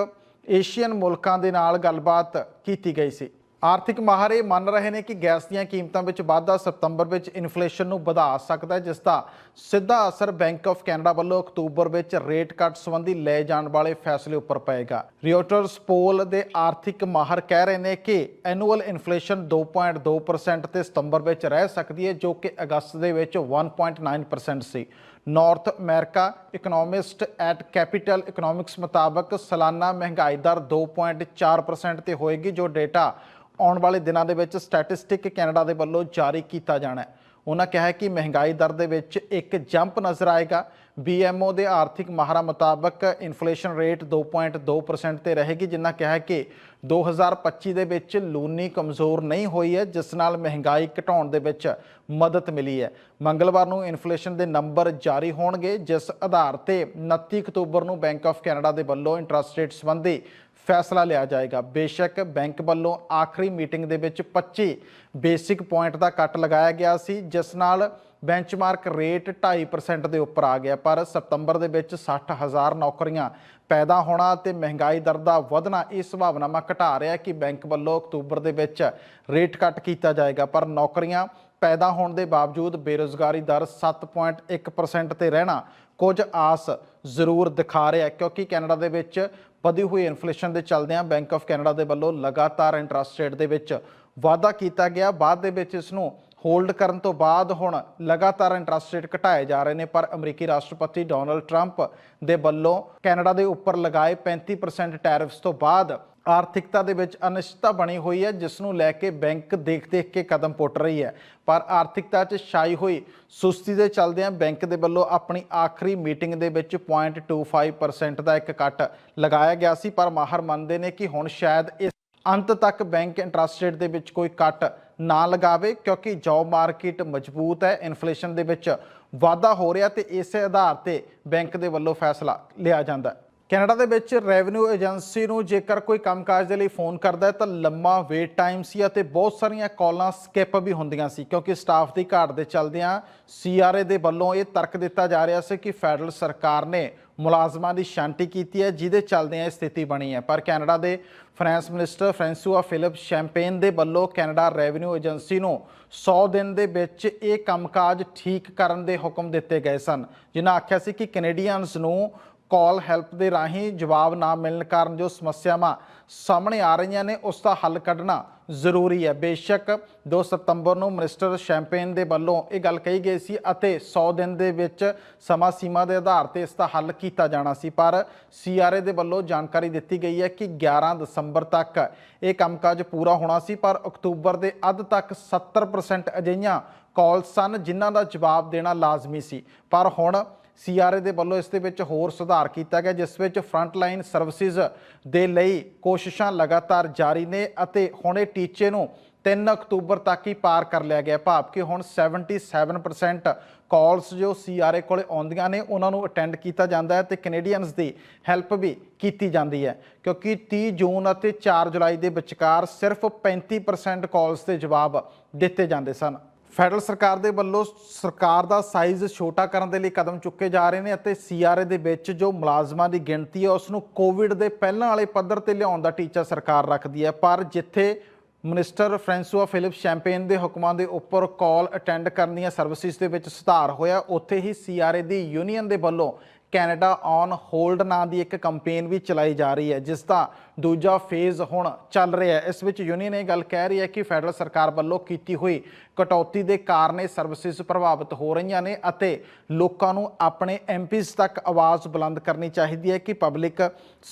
ਏਸ਼ੀਅਨ ਮੁਲਕਾਂ ਦੇ ਨਾਲ ਗੱਲਬਾਤ ਕੀਤੀ ਗਈ ਸੀ। ਆਰਥਿਕ ਮਾਹਰ ਇਹ ਮੰਨ ਰਹੇ ਨੇ ਕਿ ਗੈਸ ਦੀਆਂ ਕੀਮਤਾਂ ਵਿੱਚ ਵਾਧਾ ਸਤੰਬਰ ਵਿੱਚ ਇਨਫਲੇਸ਼ਨ ਨੂੰ ਵਧਾ ਸਕਦਾ ਹੈ, ਜਿਸ ਦਾ ਸਿੱਧਾ ਅਸਰ ਬੈਂਕ ਆਫ ਕੈਨੇਡਾ ਵੱਲੋਂ ਅਕਤੂਬਰ ਵਿੱਚ ਰੇਟ ਕੱਟ ਸੰਬੰਧੀ ਲਏ ਜਾਣ ਵਾਲੇ ਫੈਸਲੇ ਉੱਪਰ ਪਏਗਾ। ਰਿਓਟਰਸ ਪੋਲ ਦੇ ਆਰਥਿਕ ਮਾਹਰ ਕਹਿ ਰਹੇ ਨੇ ਕਿ ਐਨੂਅਲ ਇਨਫਲੇਸ਼ਨ 2.2% ਤੇ ਸਤੰਬਰ ਵਿੱਚ ਰਹਿ ਸਕਦੀ ਹੈ, ਜੋ ਕਿ ਅਗਸਤ ਦੇ ਵਿੱਚ 1.9% ਸੀ। North America economist at Capital Economics ਮੁਤਾਬਕ ਸਾਲਾਨਾ ਮਹਿੰਗਾਈ ਦਰ 2.4% ਤੇ ਹੋਏਗੀ, ਜੋ ਡੇਟਾ ਆਉਣ ਵਾਲੇ ਦਿਨਾਂ ਦੇ ਵਿੱਚ ਸਟੈਟਿਸਟਿਕ ਕੈਨੇਡਾ ਦੇ ਵੱਲੋਂ ਜਾਰੀ ਕੀਤਾ ਜਾਣਾ ਹੈ। ਉਹਨਾਂ ਕਿਹਾ ਕਿ ਮਹਿੰਗਾਈ ਦਰ ਦੇ ਵਿੱਚ ਇੱਕ ਜੰਪ ਨਜ਼ਰ ਆਏਗਾ। BMO ਦੇ ਆਰਥਿਕ ਮਾਹਰਾਂ ਮੁਤਾਬਕ ਇਨਫਲੇਸ਼ਨ ਰੇਟ 2.2% ਤੇ ਰਹੇਗੀ, ਜਿੰਨਾ ਕਿਹਾ ਹੈ ਕਿ 2025 ਦੇ ਵਿੱਚ ਲੂਨੀ ਕਮਜ਼ੋਰ ਨਹੀਂ ਹੋਈ ਹੈ, ਜਿਸ ਨਾਲ ਮਹਿੰਗਾਈ ਘਟਾਉਣ ਦੇ ਵਿੱਚ ਮਦਦ ਮਿਲੀ ਹੈ। ਮੰਗਲਵਾਰ ਨੂੰ ਇਨਫਲੇਸ਼ਨ ਦੇ ਨੰਬਰ ਜਾਰੀ ਹੋਣਗੇ, ਜਿਸ ਆਧਾਰ ਤੇ 29 ਅਕਤੂਬਰ ਨੂੰ ਬੈਂਕ ਆਫ ਕੈਨੇਡਾ ਦੇ ਵੱਲੋਂ ਇੰਟਰਸਟ ਰੇਟ ਸੰਬੰਧੀ ਫੈਸਲਾ ਲਿਆ ਜਾਏਗਾ। ਬੇਸ਼ੱਕ ਬੈਂਕ ਵੱਲੋਂ ਆਖਰੀ ਮੀਟਿੰਗ ਦੇ ਵਿੱਚ 25 ਬੇਸਿਕ ਪੁਆਇੰਟ ਦਾ ਕੱਟ ਲਗਾਇਆ ਗਿਆ ਸੀ, ਜਿਸ ਨਾਲ ਬੈਂਚਮਾਰਕ ਰੇਟ 2.5% ਦੇ ਉੱਪਰ ਆ ਗਿਆ। ਪਰ ਸਤੰਬਰ ਦੇ ਵਿੱਚ 60000 ਨੌਕਰੀਆਂ ਪੈਦਾ ਹੋਣਾ ਤੇ ਮਹਿੰਗਾਈ ਦਰ ਦਾ ਵਧਣਾ ਇਹ ਸੰਭਾਵਨਾਵਾਂ ਘਟਾ ਰਿਹਾ ਕਿ ਬੈਂਕ ਵੱਲੋਂ ਅਕਤੂਬਰ ਦੇ ਵਿੱਚ ਰੇਟ ਕੱਟ ਕੀਤਾ ਜਾਏਗਾ। ਪਰ ਨੌਕਰੀਆਂ ਪੈਦਾ ਹੋਣ ਦੇ ਬਾਵਜੂਦ ਬੇਰੋਜ਼ਗਾਰੀ ਦਰ 7.1% ਤੇ ਰਹਿਣਾ ਕੁਝ ਆਸ ਜ਼ਰੂਰ ਦਿਖਾ ਰਿਹਾ ਕਿਉਂਕਿ ਕੈਨੇਡਾ ਦੇ ਵਿੱਚ ਵਧੀ ਹੋਈ ਇਨਫਲੇਸ਼ਨ ਦੇ ਚਲਦਿਆਂ ਬੈਂਕ ਆਫ ਕੈਨੇਡਾ ਦੇ ਵੱਲੋਂ ਲਗਾਤਾਰ ਇੰਟਰਸਟ ਰੇਟ ਦੇ ਵਿੱਚ ਵਾਧਾ ਕੀਤਾ ਗਿਆ। ਬਾਅਦ ਦੇ ਵਿੱਚ ਇਸ ਨੂੰ ਹੋਲਡ ਕਰਨ ਤੋਂ ਬਾਅਦ ਹੁਣ ਲਗਾਤਾਰ ਇੰਟਰਸਟ ਰੇਟ ਘਟਾਏ ਜਾ ਰਹੇ ਨੇ, ਪਰ ਅਮਰੀਕੀ ਰਾਸ਼ਟਰਪਤੀ ਡੋਨਲਡ ਟਰੰਪ ਦੇ ਵੱਲੋਂ ਕੈਨੇਡਾ ਦੇ ਉੱਪਰ ਲਗਾਏ 35% ਟੈਰਿਫਸ ਤੋਂ ਬਾਅਦ ਆਰਥਿਕਤਾ ਦੇ ਵਿੱਚ ਅਨਿਸ਼ਚਿਤਤਾ ਬਣੀ ਹੋਈ ਹੈ, ਜਿਸ ਨੂੰ ਲੈ ਕੇ ਬੈਂਕ ਦੇਖ-ਦੇਖ ਕੇ ਕਦਮ ਪੁੱਟ ਰਹੀ ਹੈ। ਪਰ ਆਰਥਿਕਤਾ 'ਚ ਛਾਈ ਹੋਈ ਸੁਸਤੀ ਦੇ ਚੱਲਦਿਆਂ ਬੈਂਕ ਦੇ ਵੱਲੋਂ ਆਪਣੀ ਆਖਰੀ ਮੀਟਿੰਗ ਦੇ ਵਿੱਚ 0.25% ਦਾ ਇੱਕ ਕੱਟ ਲਗਾਇਆ ਗਿਆ ਸੀ। ਪਰ ਮਾਹਰ ਮੰਨਦੇ ਨੇ ਕਿ ਹੁਣ ਸ਼ਾਇਦ ਇਸ ਅੰਤ ਤੱਕ ਬੈਂਕ ਇੰਟਰਸਟ ਰੇਟ ਦੇ ਵਿੱਚ ਕੋਈ ਕੱਟ ਨਾ ਲਗਾਵੇ ਕਿਉਂਕਿ ਜੌਬ ਮਾਰਕੀਟ ਮਜ਼ਬੂਤ ਹੈ ਇਨਫਲੇਸ਼ਨ ਦੇ ਵਿੱਚ ਵਾਧਾ ਹੋ ਰਿਹਾ ਤੇ ਇਸੇ ਆਧਾਰ ਤੇ ਬੈਂਕ ਦੇ ਵੱਲੋਂ ਫੈਸਲਾ ਲਿਆ ਜਾਂਦਾ ਹੈ। ਕੈਨੇਡਾ ਦੇ ਵਿੱਚ ਰੈਵਨਿਊ ਏਜੰਸੀ ਨੂੰ ਜੇਕਰ ਕੋਈ ਕੰਮਕਾਜ ਦੇ ਲਈ ਫੋਨ ਕਰਦਾ ਹੈ, ਤਾਂ ਲੰਮਾ ਵੇਟ ਟਾਈਮ ਸੀ ਅਤੇ ਬਹੁਤ ਸਾਰੀਆਂ ਕਾਲਾਂ ਸਕਿਪ ਵੀ ਹੁੰਦੀਆਂ ਸੀ, ਕਿਉਂਕਿ ਸਟਾਫ ਦੀ ਘਾਟ ਦੇ ਚੱਲਦਿਆਂ ਸੀਆਰਏ ਦੇ ਵੱਲੋਂ ਇਹ ਤਰਕ ਦਿੱਤਾ ਜਾ ਰਿਹਾ ਸੀ ਕਿ ਫੈਡਰਲ ਸਰਕਾਰ ਨੇ ਮੁਲਾਜ਼ਮਾਂ ਦੀ ਸ਼ਾਂਤੀ ਕੀਤੀ ਹੈ, ਜਿਹਦੇ ਚੱਲਦਿਆਂ ਇਹ ਸਥਿਤੀ ਬਣੀ ਹੈ। ਪਰ ਕੈਨੇਡਾ ਦੇ finance minister François Philippe Champagne ਦੇ ਵੱਲੋਂ ਕੈਨੇਡਾ ਰੈਵਨਿਊ ਏਜੰਸੀ ਨੂੰ 100 ਦਿਨ ਦੇ ਵਿੱਚ ਇਹ ਕੰਮਕਾਜ ਠੀਕ ਕਰਨ ਦੇ ਹੁਕਮ ਦਿੱਤੇ ਗਏ ਸਨ, ਜਿਨ੍ਹਾਂ ਆਖਿਆ ਸੀ ਕਿ ਕੈਨੇਡੀਅਨਸ ਨੂੰ ਕਾਲ ਹੈਲਪ ਦੇ ਰਾਹੀਂ ਜਵਾਬ ਨਾ ਮਿਲਣ ਕਾਰਨ ਜੋ ਸਮੱਸਿਆਵਾਂ ਸਾਹਮਣੇ ਆ ਰਹੀਆਂ ਨੇ, ਉਸ ਦਾ ਹੱਲ ਕੱਢਣਾ ਜ਼ਰੂਰੀ ਹੈ। ਬੇਸ਼ੱਕ 2 ਸਤੰਬਰ ਨੂੰ ਮਿਨਿਸਟਰ ਸ਼ੈਂਪੇਨ ਦੇ ਵੱਲੋਂ ਇਹ ਗੱਲ ਕਹੀ ਗਈ ਸੀ ਅਤੇ 100 ਦਿਨ ਦੇ ਵਿੱਚ ਸਮਾਂ ਸੀਮਾ ਦੇ ਆਧਾਰ ਤੇ ਇਸ ਦਾ ਹੱਲ ਕੀਤਾ ਜਾਣਾ ਸੀ, ਪਰ ਸੀਆਰਏ ਦੇ ਵੱਲੋਂ ਜਾਣਕਾਰੀ ਦਿੱਤੀ ਗਈ ਹੈ ਕਿ 11 ਦਸੰਬਰ ਤੱਕ ਇਹ ਕੰਮਕਾਜ ਪੂਰਾ ਹੋਣਾ ਸੀ, ਪਰ ਅਕਤੂਬਰ ਦੇ ਅੱਧ ਤੱਕ 70% ਅਜਿਹੀਆਂ ਕਾਲਸ ਸਨ, ਜਿਨ੍ਹਾਂ ਦਾ ਜਵਾਬ ਦੇਣਾ ਲਾਜ਼ਮੀ ਸੀ। ਪਰ ਹੁਣ ਸੀਆਰਏ ਦੇ ਵੱਲੋਂ ਇਸ ਦੇ ਵਿੱਚ ਹੋਰ ਸੁਧਾਰ ਕੀਤਾ ਗਿਆ, ਜਿਸ ਵਿੱਚ ਫਰੰਟਲਾਈਨ ਸਰਵਿਸਿਜ਼ ਦੇ ਲਈ ਕੋਸ਼ਿਸ਼ਾਂ ਲਗਾਤਾਰ ਜਾਰੀ ਨੇ ਅਤੇ ਹੁਣ ਇਹ ਟੀਚੇ ਨੂੰ 3 ਅਕਤੂਬਰ ਤੱਕ ਹੀ ਪਾਰ ਕਰ ਲਿਆ ਗਿਆ। ਭਾਵ ਕਿ ਹੁਣ 77% ਕਾਲਸ ਜੋ ਸੀਆਰਏ ਕੋਲੇ ਆਉਂਦੀਆਂ ਨੇ, ਉਹਨਾਂ ਨੂੰ ਅਟੈਂਡ ਕੀਤਾ ਜਾਂਦਾ ਹੈ ਤੇ ਕੈਨੇਡੀਅਨਸ ਦੀ ਹੈਲਪ ਵੀ ਕੀਤੀ ਜਾਂਦੀ ਹੈ। ਕਿਉਂਕਿ 30 ਜੂਨ ਅਤੇ 4 ਜੁਲਾਈ ਦੇ ਵਿਚਕਾਰ ਸਿਰਫ 35% ਕਾਲਸ ਦੇ ਜਵਾਬ ਦਿੱਤੇ ਜਾਂਦੇ ਸਨ। ਫੈਡਰਲ ਸਰਕਾਰ ਦੇ ਵੱਲੋਂ ਸਰਕਾਰ ਦਾ ਸਾਈਜ਼ ਛੋਟਾ ਕਰਨ ਦੇ ਲਈ ਕਦਮ ਚੁੱਕੇ ਜਾ ਰਹੇ ਨੇ ਅਤੇ ਸੀਆਰਏ ਦੇ ਵਿੱਚ ਜੋ ਮੁਲਾਜ਼ਮਾਂ ਦੀ ਗਿਣਤੀ ਹੈ, ਉਸ ਨੂੰ ਕੋਵਿਡ ਦੇ ਪਹਿਲਾਂ ਵਾਲੇ ਪੱਧਰ ਤੇ ਲਿਆਉਣ ਦਾ ਟੀਚਾ ਸਰਕਾਰ ਰੱਖਦੀ ਹੈ। ਪਰ ਜਿੱਥੇ ਮਿਨਿਸਟਰ ਫ੍ਰੈਂਸੂਆ ਫਿਲਿਪ ਸ਼ੈਂਪੇਨ ਦੇ ਹੁਕਮਾਂ ਦੇ ਉੱਪਰ ਕਾਲ ਅਟੈਂਡ ਕਰਨ ਦੀਆਂ ਸਰਵਿਸਿਜ਼ ਦੇ ਵਿੱਚ ਸੁਧਾਰ ਹੋਇਆ, ਉੱਥੇ ਹੀ ਸੀਆਰਏ ਦੀ ਯੂਨੀਅਨ ਦੇ ਵੱਲੋਂ ਕੈਨੇਡਾ ਔਨ ਹੋਲਡ ਨਾਂ ਦੀ ਇੱਕ ਕੈਂਪੇਨ ਵੀ ਚਲਾਈ ਜਾ ਰਹੀ ਹੈ, ਜਿਸ ਦਾ ਦੂਜਾ ਫੇਜ਼ ਹੁਣ ਚੱਲ ਰਿਹਾ ਹੈ। ਇਸ ਵਿੱਚ ਯੂਨੀਅਨ ਇਹ ਗੱਲ ਕਹਿ ਰਹੀ ਹੈ ਕਿ ਫੈਡਰਲ ਸਰਕਾਰ ਵੱਲੋਂ ਕੀਤੀ ਹੋਈ ਕਟੌਤੀ ਦੇ ਕਾਰਨ ਇਹ ਸਰਵਿਸਿਜ਼ ਪ੍ਰਭਾਵਿਤ ਹੋ ਰਹੀਆਂ ਨੇ ਅਤੇ ਲੋਕਾਂ ਨੂੰ ਆਪਣੇ ਐਮਪੀਜ਼ ਤੱਕ ਆਵਾਜ਼ ਬੁਲੰਦ ਕਰਨੀ ਚਾਹੀਦੀ ਹੈ ਕਿ ਪਬਲਿਕ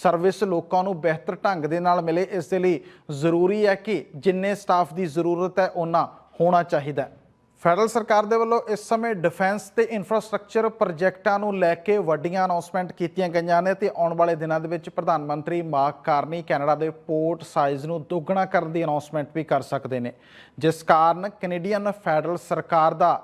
ਸਰਵਿਸ ਲੋਕਾਂ ਨੂੰ ਬਿਹਤਰ ਢੰਗ ਦੇ ਨਾਲ ਮਿਲੇ। ਇਸ ਦੇ ਲਈ ਜ਼ਰੂਰੀ ਹੈ ਕਿ ਜਿੰਨੇ ਸਟਾਫ ਦੀ ਜ਼ਰੂਰਤ ਹੈ, ਉਹਨਾਂ ਹੋਣਾ ਚਾਹੀਦਾ ਹੈ। ਫੈਡਰਲ ਸਰਕਾਰ ਦੇ ਵੱਲੋਂ ਇਸ ਸਮੇਂ ਡਿਫੈਂਸ ਤੇ ਇਨਫਰਾਸਟ੍ਰਕਚਰ ਪ੍ਰੋਜੈਕਟਾਂ ਨੂੰ ਲੈ ਕੇ ਵੱਡੀਆਂ ਅਨਾਉਂਸਮੈਂਟ ਕੀਤੀਆਂ ਗਈਆਂ ਨੇ ਤੇ ਆਉਣ ਵਾਲੇ ਦਿਨਾਂ ਦੇ ਵਿੱਚ ਪ੍ਰਧਾਨ ਮੰਤਰੀ ਮਾਰਕ ਕਾਰਨੀ ਕੈਨੇਡਾ ਦੇ ਪੋਰਟ ਸਾਈਜ਼ ਨੂੰ ਦੁੱਗਣਾ ਕਰਨ ਦੀ ਅਨਾਉਂਸਮੈਂਟ ਵੀ ਕਰ ਸਕਦੇ ਨੇ। ਜਿਸ ਕਾਰਨ ਕੈਨੇਡੀਅਨ ਫੈਡਰਲ ਸਰਕਾਰ ਦਾ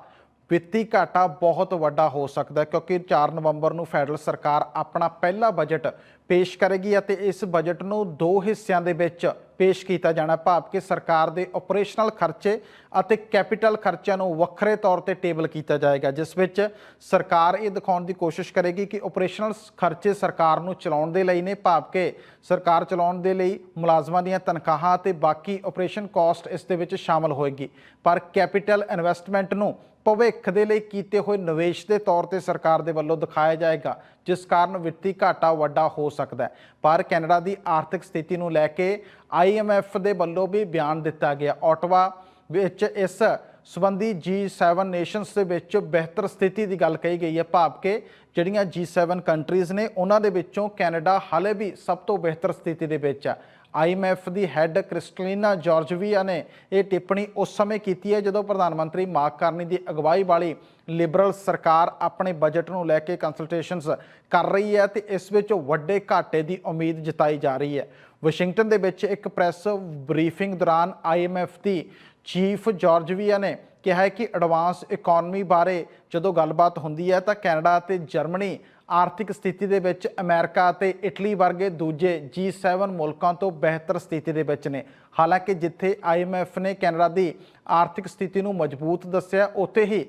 ਵਿੱਤੀ ਘਾਟਾ ਬਹੁਤ ਵੱਡਾ ਹੋ ਸਕਦਾ ਹੈ ਕਿਉਂਕਿ 4 ਨਵੰਬਰ ਨੂੰ ਫੈਡਰਲ ਸਰਕਾਰ ਆਪਣਾ ਪਹਿਲਾ ਬਜਟ ਪੇਸ਼ ਕਰੇਗੀ ਅਤੇ ਇਸ ਬਜਟ ਨੂੰ ਦੋ ਹਿੱਸਿਆਂ ਦੇ ਵਿੱਚ ਪੇਸ਼ ਕੀਤਾ ਜਾਣਾ ਭਾਵ ਕਿ ਸਰਕਾਰ ਦੇ ਆਪਰੇਸ਼ਨਲ ਖਰਚੇ ਅਤੇ ਕੈਪੀਟਲ ਖਰਚਿਆਂ ਨੂੰ ਵੱਖਰੇ ਤੌਰ ਤੇ ਟੇਬਲ ਕੀਤਾ ਜਾਏਗਾ, ਜਿਸ ਵਿੱਚ ਸਰਕਾਰ ਇਹ ਦਿਖਾਉਣ ਦੀ ਕੋਸ਼ਿਸ਼ ਕਰੇਗੀ ਕਿ ਆਪਰੇਸ਼ਨਲ ਖਰਚੇ ਸਰਕਾਰ ਨੂੰ ਚਲਾਉਣ ਦੇ ਲਈ ਨੇ। ਭਾਵ ਕਿ ਸਰਕਾਰ ਚਲਾਉਣ ਦੇ ਲਈ ਮੁਲਾਜ਼ਮਾਂ ਦੀਆਂ ਤਨਖਾਹਾਂ ਤੇ ਬਾਕੀ ਆਪਰੇਸ਼ਨ ਕਾਸਟ ਇਸ ਦੇ ਵਿੱਚ ਸ਼ਾਮਲ ਹੋਏਗੀ। ਪਰ ਕੈਪੀਟਲ ਇਨਵੈਸਟਮੈਂਟ ਨੂੰ ਭਵਿੱਖ ਦੇ ਲਈ ਕੀਤੇ ਹੋਏ ਨਿਵੇਸ਼ ਦੇ ਤੌਰ ਤੇ ਸਰਕਾਰ ਦੇ ਵੱਲੋਂ ਦਿਖਾਇਆ ਜਾਏਗਾ, ਜਿਸ ਕਾਰਨ ਵਿੱਤੀ ਘਾਟਾ ਵੱਡਾ ਹੋ ਸਕਦਾ ਹੈ। ਪਰ ਕੈਨੇਡਾ ਦੀ ਆਰਥਿਕ ਸਥਿਤੀ ਨੂੰ ਲੈ ਕੇ ਆਈਐਮਐਫ ਦੇ ਵੱਲੋਂ ਵੀ ਬਿਆਨ ਦਿੱਤਾ ਗਿਆ। ਓਟਵਾ ਵਿੱਚ ਇਸ ਸਬੰਧੀ G7 ਨੇਸ਼ਨਸ ਦੇ ਵਿੱਚ ਬਿਹਤਰ ਸਥਿਤੀ ਦੀ ਗੱਲ ਕਹੀ ਗਈ ਹੈ। ਭਾਵ ਕਿ ਜਿਹੜੀਆਂ G7 ਕੰਟਰੀਜ਼ ਨੇ, ਉਹਨਾਂ ਦੇ ਵਿੱਚੋਂ ਕੈਨੇਡਾ ਹਾਲੇ ਵੀ ਸਭ ਤੋਂ ਬਿਹਤਰ ਸਥਿਤੀ ਦੇ ਵਿੱਚ ਹੈ। ਆਈਐਮਐਫ ਦੀ ਹੈੱਡ ਕ੍ਰਿਸਟਲੀਨਾ ਜਾਰਜਵੀਆ ਨੇ ਇਹ ਟਿੱਪਣੀ ਉਸ ਸਮੇਂ ਕੀਤੀ ਹੈ ਜਦੋਂ ਪ੍ਰਧਾਨ ਮੰਤਰੀ ਮਾਰਕ ਕਾਰਨੀ ਦੀ ਅਗਵਾਈ ਵਾਲੀ ਲਿਬਰਲ ਸਰਕਾਰ ਆਪਣੇ ਬਜਟ ਨੂੰ ਲੈ ਕੇ ਕੰਸਲਟੇਸ਼ਨਸ ਕਰ ਰਹੀ ਹੈ ਤੇ ਇਸ ਵਿੱਚ ਵੱਡੇ ਘਾਟੇ ਦੀ ਉਮੀਦ ਜਤਾਈ ਜਾ ਰਹੀ ਹੈ। ਵਾਸ਼ਿੰਗਟਨ ਦੇ ਵਿੱਚ ਇੱਕ ਪ੍ਰੈਸ ਬਰੀਫਿੰਗ ਦੌਰਾਨ ਆਈਐਮਐਫ ਦੀ ਚੀਫ ਜਾਰਜਵੀਆ ਨੇ ਕਿਹਾ ਹੈ ਕਿ ਐਡਵਾਂਸ ਇਕਨੋਮੀ ਬਾਰੇ ਜਦੋਂ ਗੱਲਬਾਤ ਹੁੰਦੀ ਹੈ ਤਾਂ ਕੈਨੇਡਾ ਅਤੇ ਜਰਮਨੀ ਆਰਥਿਕ ਸਥਿਤੀ ਦੇ ਵਿੱਚ ਅਮਰੀਕਾ ਅਤੇ ਇਟਲੀ ਵਰਗੇ ਦੂਜੇ G7 ਮੁਲਕਾਂ ਤੋਂ ਬਿਹਤਰ ਸਥਿਤੀ ਦੇ ਵਿੱਚ ਨੇ। ਹਾਲਾਂਕਿ ਜਿੱਥੇ IMF ਨੇ ਕੈਨੇਡਾ ਦੀ ਆਰਥਿਕ ਸਥਿਤੀ ਨੂੰ ਮਜ਼ਬੂਤ ਦੱਸਿਆ, ਉੱਥੇ ਹੀ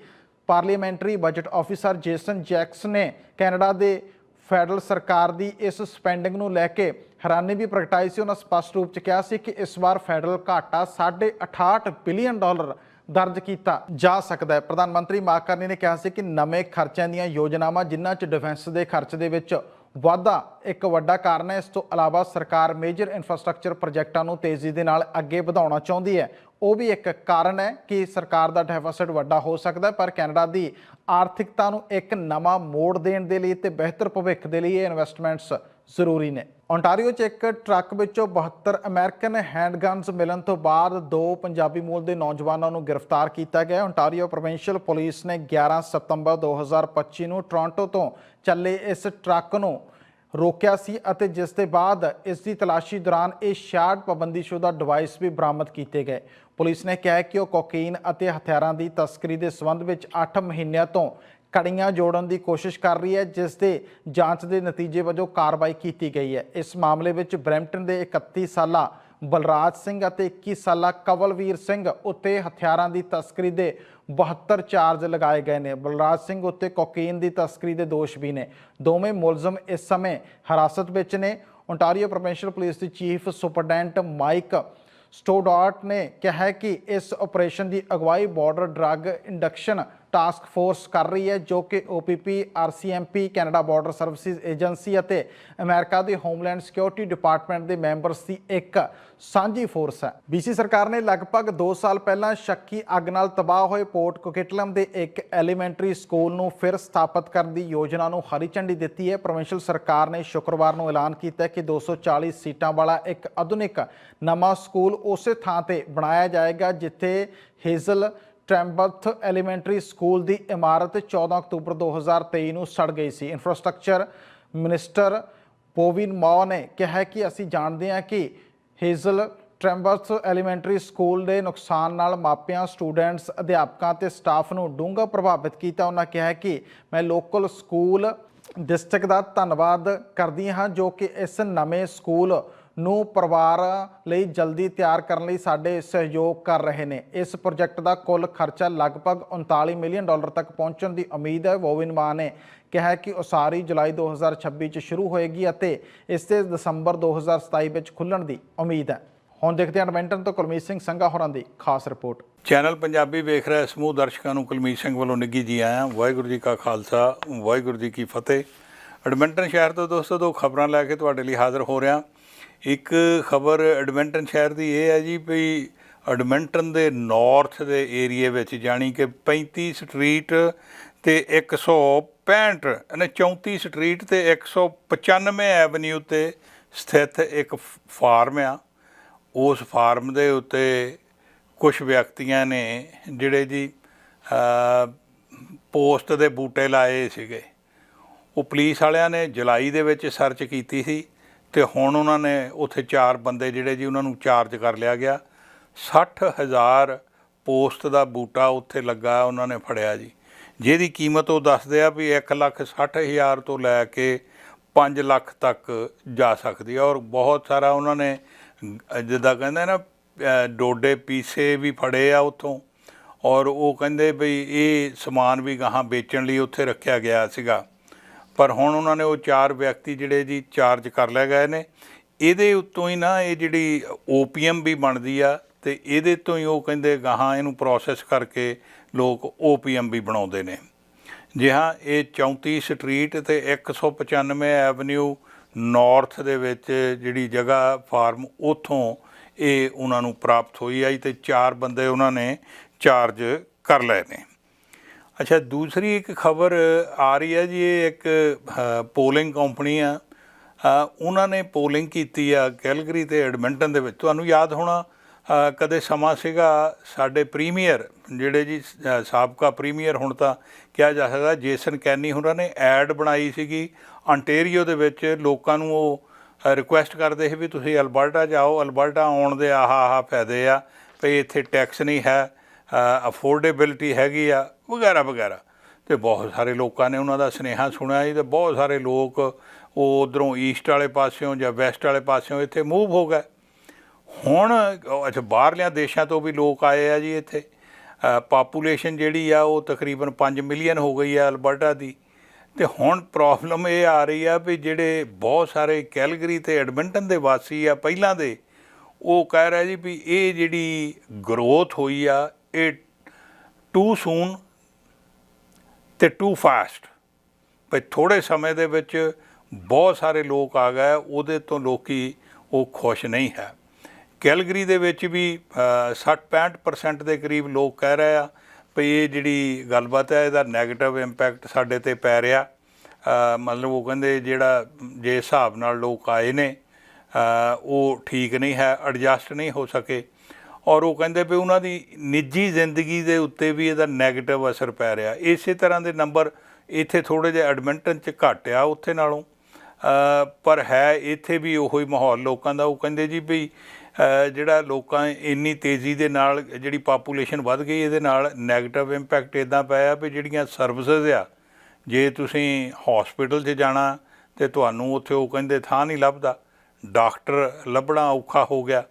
parliamentary budget officer Jason Jacques ਨੇ ਕੈਨੇਡਾ ਦੇ ਫੈਡਰਲ ਸਰਕਾਰ ਦੀ ਇਸ ਸਪੈਂਡਿੰਗ ਨੂੰ ਲੈ ਕੇ ਹੈਰਾਨੀ ਵੀ ਪ੍ਰਗਟਾਈ ਸੀ। ਉਹਨਾਂ ਸਪਸ਼ਟ ਰੂਪ ਚ ਕਿਹਾ ਸੀ ਕਿ ਇਸ ਵਾਰ ਫੈਡਰਲ ਘਾਟਾ 68 ਬਿਲੀਅਨ ਡਾਲਰ ਦਰਜ ਕੀਤਾ ਜਾ ਸਕਦਾ ਹੈ। ਪ੍ਰਧਾਨ ਮੰਤਰੀ ਮਾਕਰਨੀ ਨੇ ਕਿਹਾ ਸੀ ਕਿ ਨਵੇਂ ਖਰਚਿਆਂ ਦੀਆਂ ਯੋਜਨਾਵਾਂ ਜਿਨ੍ਹਾਂ 'ਚ ਡਿਫੈਂਸ ਦੇ ਖਰਚ ਦੇ ਵਿੱਚ ਵਾਧਾ ਇੱਕ ਵੱਡਾ ਕਾਰਨ ਹੈ ਇਸ ਤੋਂ ਇਲਾਵਾ ਸਰਕਾਰ ਮੇਜਰ ਇਨਫਰਾਸਟ੍ਰਕਚਰ ਪ੍ਰੋਜੈਕਟਾਂ ਨੂੰ ਤੇਜ਼ੀ ਦੇ ਨਾਲ ਅੱਗੇ ਵਧਾਉਣਾ ਚਾਹੁੰਦੀ ਹੈ। ਉਹ ਵੀ ਇੱਕ ਕਾਰਨ ਹੈ ਕਿ ਸਰਕਾਰ ਦਾ ਡੈਫਿਸਿਟ ਵੱਡਾ ਹੋ ਸਕਦਾ ਹੈ, ਪਰ ਕੈਨੇਡਾ ਦੀ ਆਰਥਿਕਤਾ ਨੂੰ ਇੱਕ ਨਵਾਂ ਮੋੜ ਦੇਣ ਦੇ ਲਈ ਤੇ ਬਿਹਤਰ ਭਵਿੱਖ ਦੇ ਲਈ ਇਹ ਇਨਵੈਸਟਮੈਂਟਸ ਜ਼ਰੂਰੀ ਨੇ। ਓਨਟਾਰੀਓ 'ਚ ਇੱਕ ਟਰੱਕ ਵਿੱਚੋਂ 72 ਅਮਰੀਕਨ ਹੈਂਡਗਨਸ ਮਿਲਣ ਤੋਂ ਬਾਅਦ ਦੋ ਪੰਜਾਬੀ ਮੂਲ ਦੇ ਨੌਜਵਾਨਾਂ ਨੂੰ ਗ੍ਰਿਫਤਾਰ ਕੀਤਾ ਗਿਆ। ਓਨਟਾਰੀਓ ਪ੍ਰੋਵਿੰਸ਼ੀਅਲ ਪੁਲਿਸ ਨੇ 11 ਸਤੰਬਰ 2025 ਨੂੰ ਟੋਰਾਂਟੋ ਤੋਂ ਚੱਲੇ ਇਸ ਟਰੱਕ ਨੂੰ ਰੋਕਿਆ ਸੀ ਅਤੇ ਜਿਸ ਦੇ ਬਾਅਦ ਇਸ ਦੀ ਤਲਾਸ਼ੀ ਦੌਰਾਨ ਇਹ 66 ਪਾਬੰਦੀਸ਼ੁਦਾ ਡਿਵਾਈਸ ਵੀ ਬਰਾਮਦ ਕੀਤੇ ਗਏ। ਪੁਲਿਸ ਨੇ ਕਿਹਾ ਕਿ ਉਹ ਕੋਕੇਨ ਅਤੇ ਹਥਿਆਰਾਂ ਦੀ ਤਸਕਰੀ ਦੇ ਸੰਬੰਧ ਵਿੱਚ 8 ਮਹੀਨਿਆਂ ਤੋਂ ਕੜੀਆਂ ਜੋੜਨ ਦੀ ਕੋਸ਼ਿਸ਼ ਕਰ ਰਹੀ ਹੈ, ਜਿਸ ਦੇ ਜਾਂਚ ਦੇ ਨਤੀਜੇ ਵਜੋਂ ਕਾਰਵਾਈ ਕੀਤੀ ਗਈ ਹੈ। ਇਸ ਮਾਮਲੇ ਵਿੱਚ ਬਰੈਂਪਟਨ ਦੇ 31 ਸਾਲਾ ਬਲਰਾਜ ਸਿੰਘ ਅਤੇ 21 ਸਾਲਾ ਕਵਲਵੀਰ ਸਿੰਘ ਉੱਤੇ ਹਥਿਆਰਾਂ ਦੀ ਤਸਕਰੀ ਦੇ 72 ਚਾਰਜ ਲਗਾਏ ਗਏ ਨੇ। ਬਲਰਾਜ ਸਿੰਘ ਉੱਤੇ ਕੋਕੇਨ ਦੀ ਤਸਕਰੀ ਦੇ ਦੋਸ਼ ਵੀ ਨੇ। ਦੋਵੇਂ ਮੁਲਜ਼ਮ ਇਸ ਸਮੇਂ ਹਿਰਾਸਤ ਵਿੱਚ ਨੇ। ਓਨਟਾਰੀਓ ਪ੍ਰੋਵਿੰਸ਼ੀਅਲ ਪੁਲਿਸ ਦੀ ਚੀਫ ਸੁਪਰਡੈਂਟ ਮਾਈਕ ਸਟੋਡਾਰਟ ਨੇ ਕਿਹਾ ਕਿ ਇਸ ਆਪਰੇਸ਼ਨ ਦੀ ਅਗਵਾਈ border drug induction task force ਕਰ ਰਹੀ ਹੈ, ਜੋ ਕਿ OPP RCMP Canada border services agency ਅਤੇ ਅਮਰੀਕਾ ਦੇ ਹੋਮਲੈਂਡ ਸਿਕਿਉਰਿਟੀ ਡਿਪਾਰਟਮੈਂਟ ਦੇ ਮੈਂਬਰਸ ਦੀ ਇੱਕ ਸਾਂਝੀ ਫੋਰਸ ਹੈ। BC ਸਰਕਾਰ ਨੇ ਲਗਭਗ 2 ਸਾਲ ਪਹਿਲਾਂ ਸ਼ੱਕੀ ਅੱਗ ਨਾਲ ਤਬਾਹ ਹੋਏ ਪੋਰਟ ਕੋਕਿਟਲਮ ਦੇ ਇੱਕ ਐਲੀਮੈਂਟਰੀ ਸਕੂਲ ਨੂੰ ਫਿਰ ਸਥਾਪਿਤ ਕਰਨ ਦੀ ਯੋਜਨਾ ਨੂੰ ਹਰੀ ਝੰਡੀ ਦਿੱਤੀ ਹੈ। ਪ੍ਰੋਵਿੰਸ਼ਲ ਸਰਕਾਰ ਨੇ ਸ਼ੁੱਕਰਵਾਰ ਨੂੰ ਐਲਾਨ ਕੀਤਾ ਹੈ ਕਿ 240 ਸੀਟਾਂ ਵਾਲਾ ਇੱਕ ਆਧੁਨਿਕ ਨਵਾਂ ਸਕੂਲ ਉਸੇ ਥਾਂ ਤੇ ਬਣਾਇਆ ਜਾਏਗਾ, ਜਿੱਥੇ ਹੇਜ਼ਲ ਟ੍ਰੈਂਬਥ ਐਲੀਮੈਂਟਰੀ ਸਕੂਲ ਦੀ ਇਮਾਰਤ 14 ਅਕਤੂਬਰ 2023 ਨੂੰ ਸੜ ਗਈ ਸੀ। ਇਨਫਰਾਸਟ੍ਰਕਚਰ ਮਿਨਿਸਟਰ ਪੋਵਿਨ ਮੌ ਨੇ ਕਿਹਾ ਕਿ ਅਸੀਂ ਜਾਣਦੇ ਹਾਂ ਕਿ ਹੇਜ਼ਲ ਟ੍ਰੈਂਬਥ ਐਲੀਮੈਂਟਰੀ ਸਕੂਲ ਦੇ ਨੁਕਸਾਨ ਨਾਲ ਮਾਪਿਆਂ, ਸਟੂਡੈਂਟਸ, ਅਧਿਆਪਕਾਂ ਤੇ ਸਟਾਫ ਨੂੰ ਡੂੰਘਾ ਪ੍ਰਭਾਵਿਤ ਕੀਤਾ। ਉਹਨਾਂ ਕਿਹਾ ਕਿ ਮੈਂ ਲੋਕਲ ਸਕੂਲ ਡਿਸਟ੍ਰਿਕਟ ਦਾ ਧੰਨਵਾਦ ਕਰਦੀ ਹਾਂ ਜੋ ਕਿ ਇਸ ਨਵੇਂ ਸਕੂਲ ਨੂੰ ਪਰਿਵਾਰ ਲਈ ਜਲਦੀ ਤਿਆਰ ਕਰਨ ਲਈ ਸਾਡੇ ਸਹਿਯੋਗ ਕਰ ਰਹੇ ਨੇ। ਇਸ ਪ੍ਰੋਜੈਕਟ ਦਾ ਕੁੱਲ ਖਰਚਾ ਲਗਭਗ 39 ਮਿਲੀਅਨ ਡਾਲਰ ਤੱਕ ਪਹੁੰਚਣ ਦੀ ਉਮੀਦ ਹੈ। ਵੋਵਿਨ ਮਾਨ ਨੇ ਕਿਹਾ ਕਿ ਉਸਾਰੀ ਜੁਲਾਈ 2026 ਚ ਸ਼ੁਰੂ ਹੋਏਗੀ ਅਤੇ ਇਸ ਤੇ ਦਸੰਬਰ 2027 ਵਿੱਚ ਖੁੱਲਣ ਦੀ ਉਮੀਦ ਹੈ। ਹੁਣ ਦੇਖਦੇ ਹਾਂ ਐਡਮਿੰਟਨ ਤੋਂ ਕੁਲਮੀਤ ਸਿੰਘ ਸੰਘਾ ਹੋਰਾਂ ਦੀ ਖਾਸ ਰਿਪੋਰਟ। ਚੈਨਲ ਪੰਜਾਬੀ ਵੇਖ ਰਿਹਾ ਸਮੂਹ ਦਰਸ਼ਕਾਂ ਨੂੰ ਕੁਲਮੀਤ ਸਿੰਘ ਵੱਲੋਂ ਨਿੱਘੀ ਜੀ ਆਇਆਂ। ਵਾਹਿਗੁਰੂ ਜੀ ਕਾ ਖਾਲਸਾ, ਵਾਹਿਗੁਰੂ ਜੀ ਕੀ ਫਤਿਹ। ਐਡਮਿੰਟਨ ਸ਼ਹਿਰ ਤੋਂ ਦੋਸਤੋ, ਦੋ ਖਬਰਾਂ ਲੈ ਕੇ ਤੁਹਾਡੇ ਲਈ ਹਾਜ਼ਰ ਹੋ ਰਿਹਾ। ਇੱਕ ਖਬਰ ਐਡਮਿੰਟਨ ਸ਼ਹਿਰ ਦੀ ਇਹ ਹੈ ਜੀ ਵੀ ਐਡਮਿੰਟਨ ਦੇ ਨਾਰਥ ਦੇ ਏਰੀਏ ਵਿੱਚ ਜਾਣੀ ਕਿ 35 ਸਟਰੀਟ ਤੇ 165 ਨੇ 34 ਸਟਰੀਟ ਤੇ 195 ਐਵਨਿਊ ਤੇ ਸਥਿਤ ਇੱਕ ਫਾਰਮ ਆ। ਉਸ ਫਾਰਮ ਦੇ ਉੱਤੇ ਕੁਝ ਵਿਅਕਤੀਆਂ ਨੇ ਜਿਹੜੇ ਜੀ ਪੋਸਟ ਦੇ ਬੂਟੇ ਲਾਏ ਸੀਗੇ। ਉਹ ਪੁਲਿਸ ਵਾਲਿਆਂ ਨੇ ਜੁਲਾਈ ਦੇ ਵਿੱਚ ਸਰਚ ਕੀਤੀ ਸੀ। ਤੇ ਹੁਣ ਉਹਨਾਂ ਨੇ ਉੱਥੇ ਚਾਰ ਬੰਦੇ ਜਿਹੜੇ ਜੀ ਉਹਨਾਂ ਨੂੰ ਚਾਰਜ ਕਰ ਲਿਆ ਗਿਆ। 60000 ਪੋਸਟ ਦਾ ਬੂਟਾ ਉੱਥੇ ਲੱਗਾ, ਉਹਨਾਂ ਨੇ ਫੜਿਆ ਜੀ। ਜਿਹਦੀ ਕੀਮਤ ਉਹ ਦੱਸਦੇ ਆ ਵੀ 1 ਲੱਖ 60 ਹਜ਼ਾਰ ਤੋਂ ਲੈ ਕੇ 5 ਲੱਖ ਤੱਕ ਜਾ ਸਕਦੀ ਹੈ ਔਰ ਬਹੁਤ ਸਾਰਾ ਉਹਨਾਂ ਨੇ, ਜਿੱਦਾਂ ਕਹਿੰਦੇ ਨਾ ਡੋਡੇ ਪੀਸੇ ਵੀ ਫੜੇ ਆ ਉੱਥੋਂ। ਔਰ ਉਹ ਕਹਿੰਦੇ ਵੀ ਇਹ ਸਮਾਨ ਵੀ ਗਾਹਾਂ ਵੇਚਣ ਲਈ ਉੱਥੇ ਰੱਖਿਆ ਗਿਆ ਸੀਗਾ। ਪਰ ਹੁਣ ਉਹਨਾਂ ਨੇ ਉਹ ਚਾਰ ਵਿਅਕਤੀ ਜਿਹੜੇ ਜੀ ਚਾਰਜ ਕਰ ਲਏ ਗਏ ਨੇ। ਇਹਦੇ ਉੱਤੋਂ ਹੀ ਨਾ ਇਹ ਜਿਹੜੀ ਓਪੀਐਮ ਵੀ ਬਣਦੀ ਆ ਤੇ ਇਹਦੇ ਤੋਂ ਹੀ ਉਹ ਕਹਿੰਦੇ ਗਾਹਾਂ ਇਹਨੂੰ ਪ੍ਰੋਸੈਸ ਕਰਕੇ ਲੋਕ ਓਪੀਐਮ ਵੀ ਬਣਾਉਂਦੇ ਨੇ। ਜੀ ਹਾਂ, ਇਹ 34 ਸਟਰੀਟ ਤੇ 195 ਐਵਨਿਊ ਨਾਰਥ ਦੇ ਵਿੱਚ ਜਿਹੜੀ ਜਗ੍ਹਾ ਫਾਰਮ ਉਥੋਂ ਇਹ ਉਹਨਾਂ ਨੂੰ ਪ੍ਰਾਪਤ ਹੋਈ ਆਈ ਤੇ ਚਾਰ ਬੰਦੇ ਉਹਨਾਂ ਨੇ ਚਾਰਜ ਕਰ ਲਏ ਨੇ। ਅੱਛਾ, ਦੂਸਰੀ ਇੱਕ ਖਬਰ ਆ ਰਹੀ ਹੈ ਜੀ, ਇਹ ਇੱਕ ਪੋਲਿੰਗ ਕੰਪਨੀ ਆ। ਉਹਨਾਂ ਨੇ ਪੋਲਿੰਗ ਕੀਤੀ ਆ ਕੈਲਗਰੀ ਤੇ ਐਡਮਿੰਟਨ ਦੇ ਵਿੱਚ। ਤੁਹਾਨੂੰ ਯਾਦ ਹੋਣਾ ਕਦੇ ਸਮਾਂ ਸੀਗਾ ਸਾਡੇ ਪ੍ਰੀਮੀਅਰ, ਜਿਹੜੇ ਜੀ ਸਾਬਕਾ ਪ੍ਰੀਮੀਅਰ ਹੁਣ ਤਾਂ ਕਿਹਾ ਜਾ ਸਕਦਾ ਜੇਸਨ ਕੈਨੀ ਉਹਨਾਂ ਨੇ ਐਡ ਬਣਾਈ ਸੀਗੀ। ਅੰਟੇਰੀਓ ਦੇ ਵਿੱਚ ਲੋਕਾਂ ਨੂੰ ਉਹ ਰਿਕੁਐਸਟ ਕਰਦੇ ਸੀ ਵੀ ਤੁਸੀਂ ਅਲਬਰਟਾ ਜਾਓ, ਅਲਬਰਟਾ ਆਉਣ ਦੇ ਆਹਾ ਆਹਾ ਫਾਇਦੇ ਆ ਭਈ ਇੱਥੇ ਟੈਕਸ ਨਹੀਂ ਹੈ। ਅਫੋਰਡੇਬਿਲਟੀ ਹੈਗੀ ਆ, ਵਗੈਰਾ ਵਗੈਰਾ। ਤੇ ਬਹੁਤ ਸਾਰੇ ਲੋਕਾਂ ਨੇ ਉਹਨਾਂ ਦਾ ਸੁਨੇਹਾ ਸੁਣਿਆ ਜੀ ਤੇ ਬਹੁਤ ਸਾਰੇ ਲੋਕ ਉਹ ਉਧਰੋਂ ਈਸਟ ਵਾਲੇ ਪਾਸਿਓਂ ਜਾਂ ਵੈਸਟ ਵਾਲੇ ਪਾਸਿਓਂ ਇੱਥੇ ਮੂਵ ਹੋ ਗਏ। ਹੁਣ ਅੱਛਾ, ਬਾਹਰਲਿਆਂ ਦੇਸ਼ਾਂ ਤੋਂ ਵੀ ਲੋਕ ਆਏ ਆ ਜੀ ਇੱਥੇ। ਪਾਪੂਲੇਸ਼ਨ ਜਿਹੜੀ ਆ ਉਹ ਤਕਰੀਬਨ 5 ਮਿਲੀਅਨ ਹੋ ਗਈ ਆ ਅਲਬਰਟਾ ਦੀ। ਤੇ ਹੁਣ ਪ੍ਰੋਬਲਮ ਇਹ ਆ ਰਹੀ ਆ ਵੀ ਜਿਹੜੇ ਬਹੁਤ ਸਾਰੇ ਕੈਲਗਰੀ ਤੇ ਐਡਮਿੰਟਨ ਦੇ ਵਾਸੀ ਆ ਪਹਿਲਾਂ ਦੇ, ਉਹ ਕਹਿ ਰਿਹਾ ਜੀ ਵੀ ਇਹ ਜਿਹੜੀ ਗਰੋਥ ਹੋਈ ਆ ਇਹ ਟੂ ਸੂਨ ਤੇ ਟੂ ਫਾਸਟ ਵੀ ਥੋੜੇ ਸਮੇਂ ਦੇ ਵਿੱਚ ਬਹੁਤ ਸਾਰੇ ਲੋਕ ਆ ਗਏ, ਉਹਦੇ ਤੋਂ ਲੋਕੀ ਉਹ ਖੁਸ਼ ਨਹੀਂ ਹੈ। ਕੈਲਗਰੀ ਦੇ ਵਿੱਚ ਵੀ 60-65% ਦੇ ਕਰੀਬ ਲੋਕ ਕਹਿ ਰਹੇ ਆ ਵੀ ਇਹ ਜਿਹੜੀ ਗੱਲਬਾਤ ਹੈ, ਇਹਦਾ 네ਗੇਟਿਵ ਇੰਪੈਕਟ ਸਾਡੇ ਤੇ ਪੈ ਰਿਹਾ। ਮਤਲਬ ਉਹ ਕਹਿੰਦੇ ਜਿਹੜਾ ਜੇ ਹਿਸਾਬ ਨਾਲ ਲੋਕ ਆਏ ਨੇ ਉਹ ਠੀਕ ਨਹੀਂ ਹੈ ਐਡਜਸਟ ਨਹੀਂ ਹੋ ਸਕੇ। ਔਰ ਉਹ ਕਹਿੰਦੇ ਵੀ ਉਹਨਾਂ ਦੀ ਨਿੱਜੀ ਜ਼ਿੰਦਗੀ ਦੇ ਉੱਤੇ ਵੀ ਇਹਦਾ 네ਗੇਟਿਵ ਅਸਰ ਪੈ ਰਿਹਾ। ਇਸੇ ਤਰ੍ਹਾਂ ਦੇ ਨੰਬਰ ਇੱਥੇ ਥੋੜੇ ਜਿਹਾ ਐਡਮਿੰਟਨ ਚ ਘੱਟ ਆ ਉੱਥੇ ਨਾਲੋਂ। ਪਰ ਹੈ ਇੱਥੇ ਵੀ ਉਹੋ ਹੀ ਮਾਹੌਲ ਲੋਕਾਂ ਦਾ। ਉਹ ਕਹਿੰਦੇ ਜੀ ਵੀ ਜਿਹੜਾ ਲੋਕਾਂ ਇੰਨੀ ਤੇਜ਼ੀ ਦੇ ਨਾਲ ਜਿਹੜੀ ਪਾਪੂਲੇਸ਼ਨ ਵੱਧ ਗਈ, ਇਹਦੇ ਨਾਲ 네ਗੇਟਿਵ ਇੰਪੈਕਟ ਇਦਾਂ ਪਿਆ ਵੀ ਜਿਹੜੀਆਂ ਸਰਵਿਸਿਜ਼ ਆ, ਜੇ ਤੁਸੀਂ ਹਸਪੀਟਲ 'ਚ ਜਾਣਾ ਤੇ ਤੁਹਾਨੂੰ ਉੱਥੇ ਉਹ ਕਹਿੰਦੇ ਥਾਂ ਨਹੀਂ ਲੱਭਦਾ, ਡਾਕਟਰ ਲੱਭਣਾ ਔਖਾ ਹੋ ਗਿਆ।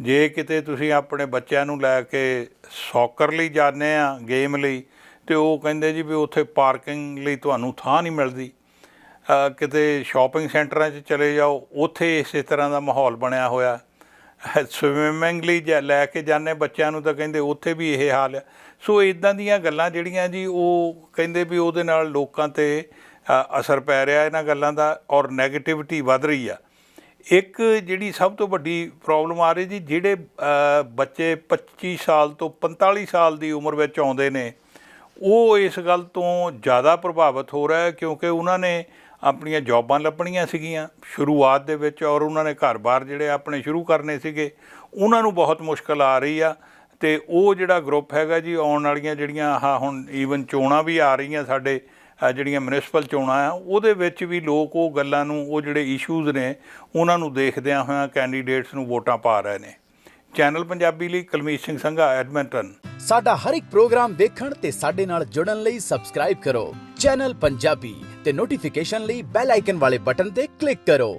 ਜੇ ਕਿਤੇ ਤੁਸੀਂ ਆਪਣੇ ਬੱਚਿਆਂ ਨੂੰ ਲੈ ਕੇ ਸੌਕਰ ਲਈ ਜਾਂਦੇ ਆ ਗੇਮ ਲਈ, ਤੇ ਉਹ ਕਹਿੰਦੇ ਜੀ ਵੀ ਉੱਥੇ ਪਾਰਕਿੰਗ ਲਈ ਤੁਹਾਨੂੰ ਥਾਂ ਨਹੀਂ ਮਿਲਦੀ। ਕਿਤੇ ਸ਼ਾਪਿੰਗ ਸੈਂਟਰਾਂ 'ਚ ਚਲੇ ਜਾਓ, ਉੱਥੇ ਇਸੇ ਤਰ੍ਹਾਂ ਦਾ ਮਾਹੌਲ ਬਣਿਆ ਹੋਇਆ। ਸਵਿਮਿੰਗ ਲਈ ਜਾਂ ਲੈ ਕੇ ਜਾਂਦੇ ਬੱਚਿਆਂ ਨੂੰ ਤਾਂ ਕਹਿੰਦੇ ਉੱਥੇ ਵੀ ਇਹ ਹਾਲ ਆ। ਸੋ ਇਦਾਂ ਦੀਆਂ ਗੱਲਾਂ ਜਿਹੜੀਆਂ ਜੀ, ਉਹ ਕਹਿੰਦੇ ਵੀ ਉਹਦੇ ਨਾਲ ਲੋਕਾਂ ਤੇ ਅਸਰ ਪੈ ਰਿਹਾ ਇਹਨਾਂ ਗੱਲਾਂ ਦਾ ਔਰ 네ਗੇਟਿਵਿਟੀ ਵੱਧ ਰਹੀ ਆ। ਇੱਕ ਜਿਹੜੀ ਸਭ ਤੋਂ ਵੱਡੀ ਪ੍ਰੋਬਲਮ ਆ ਰਹੀ ਜੀ, ਜਿਹੜੇ ਬੱਚੇ 25 ਸਾਲ ਤੋਂ 45 ਸਾਲ ਦੀ ਉਮਰ ਵਿੱਚ ਆਉਂਦੇ ਨੇ, ਉਹ ਇਸ ਗੱਲ ਤੋਂ ਜ਼ਿਆਦਾ ਪ੍ਰਭਾਵਿਤ ਹੋ ਰਿਹਾ ਹੈ ਕਿਉਂਕਿ ਉਹਨਾਂ ਨੇ ਆਪਣੀਆਂ ਜੌਬਾਂ ਲੱਭਣੀਆਂ ਸੀਗੀਆਂ ਸ਼ੁਰੂਆਤ ਦੇ ਵਿੱਚ ਔਰ ਉਹਨਾਂ ਨੇ ਘਰ-ਬਾਰ ਜਿਹੜੇ ਆਪਣੇ ਸ਼ੁਰੂ ਕਰਨੇ ਸੀਗੇ, ਉਹਨਾਂ ਨੂੰ ਬਹੁਤ ਮੁਸ਼ਕਲ ਆ ਰਹੀ ਆ ਤੇ ਉਹ ਜਿਹੜਾ ਗਰੁੱਪ ਹੈਗਾ ਜੀ, ਆਉਣ ਵਾਲੀਆਂ ਜਿਹੜੀਆਂ ਆਹ ਹੁਣ ਈਵਨ ਚੋਣਾਂ ਵੀ ਆ ਰਹੀਆਂ ਸਾਡੇ ਜਿਹੜੀਆਂ ਮਿਊਨਿਸਪਲ ਚੋਣਾਂ ਆ, ਉਹਦੇ ਵਿੱਚ ਵੀ ਲੋਕ ਉਹ ਗੱਲਾਂ ਨੂੰ, ਉਹ ਜਿਹੜੇ ਇਸ਼ੂਜ਼ ਨੇ, ਉਹਨਾਂ ਨੂੰ ਦੇਖਦਿਆਂ ਹੋਇਆਂ ਕੈਂਡੀਡੇਟਸ ਨੂੰ ਵੋਟਾਂ ਪਾ ਰਹੇ ਨੇ। ਚੈਨਲ ਪੰਜਾਬੀ ਲਈ ਕੁਲਮੀਤ ਸਿੰਘ ਸੰਘਾ ਐਡਮਿੰਟਨ ਸਾਡਾ ਹਰ ਇੱਕ ਪ੍ਰੋਗਰਾਮ ਦੇਖਣ ਤੇ ਸਾਡੇ ਨਾਲ ਜੁੜਨ ਲਈ ਸਬਸਕ੍ਰਾਈਬ ਕਰੋ। ਚੈਨਲ ਪੰਜਾਬੀ ਤੇ ਨੋਟੀਫਿਕੇਸ਼ਨ ਲਈ ਬੈਲ ਆਈਕਨ ਵਾਲੇ ਬਟਨ ਤੇ ਕਲਿੱਕ ਕਰੋ।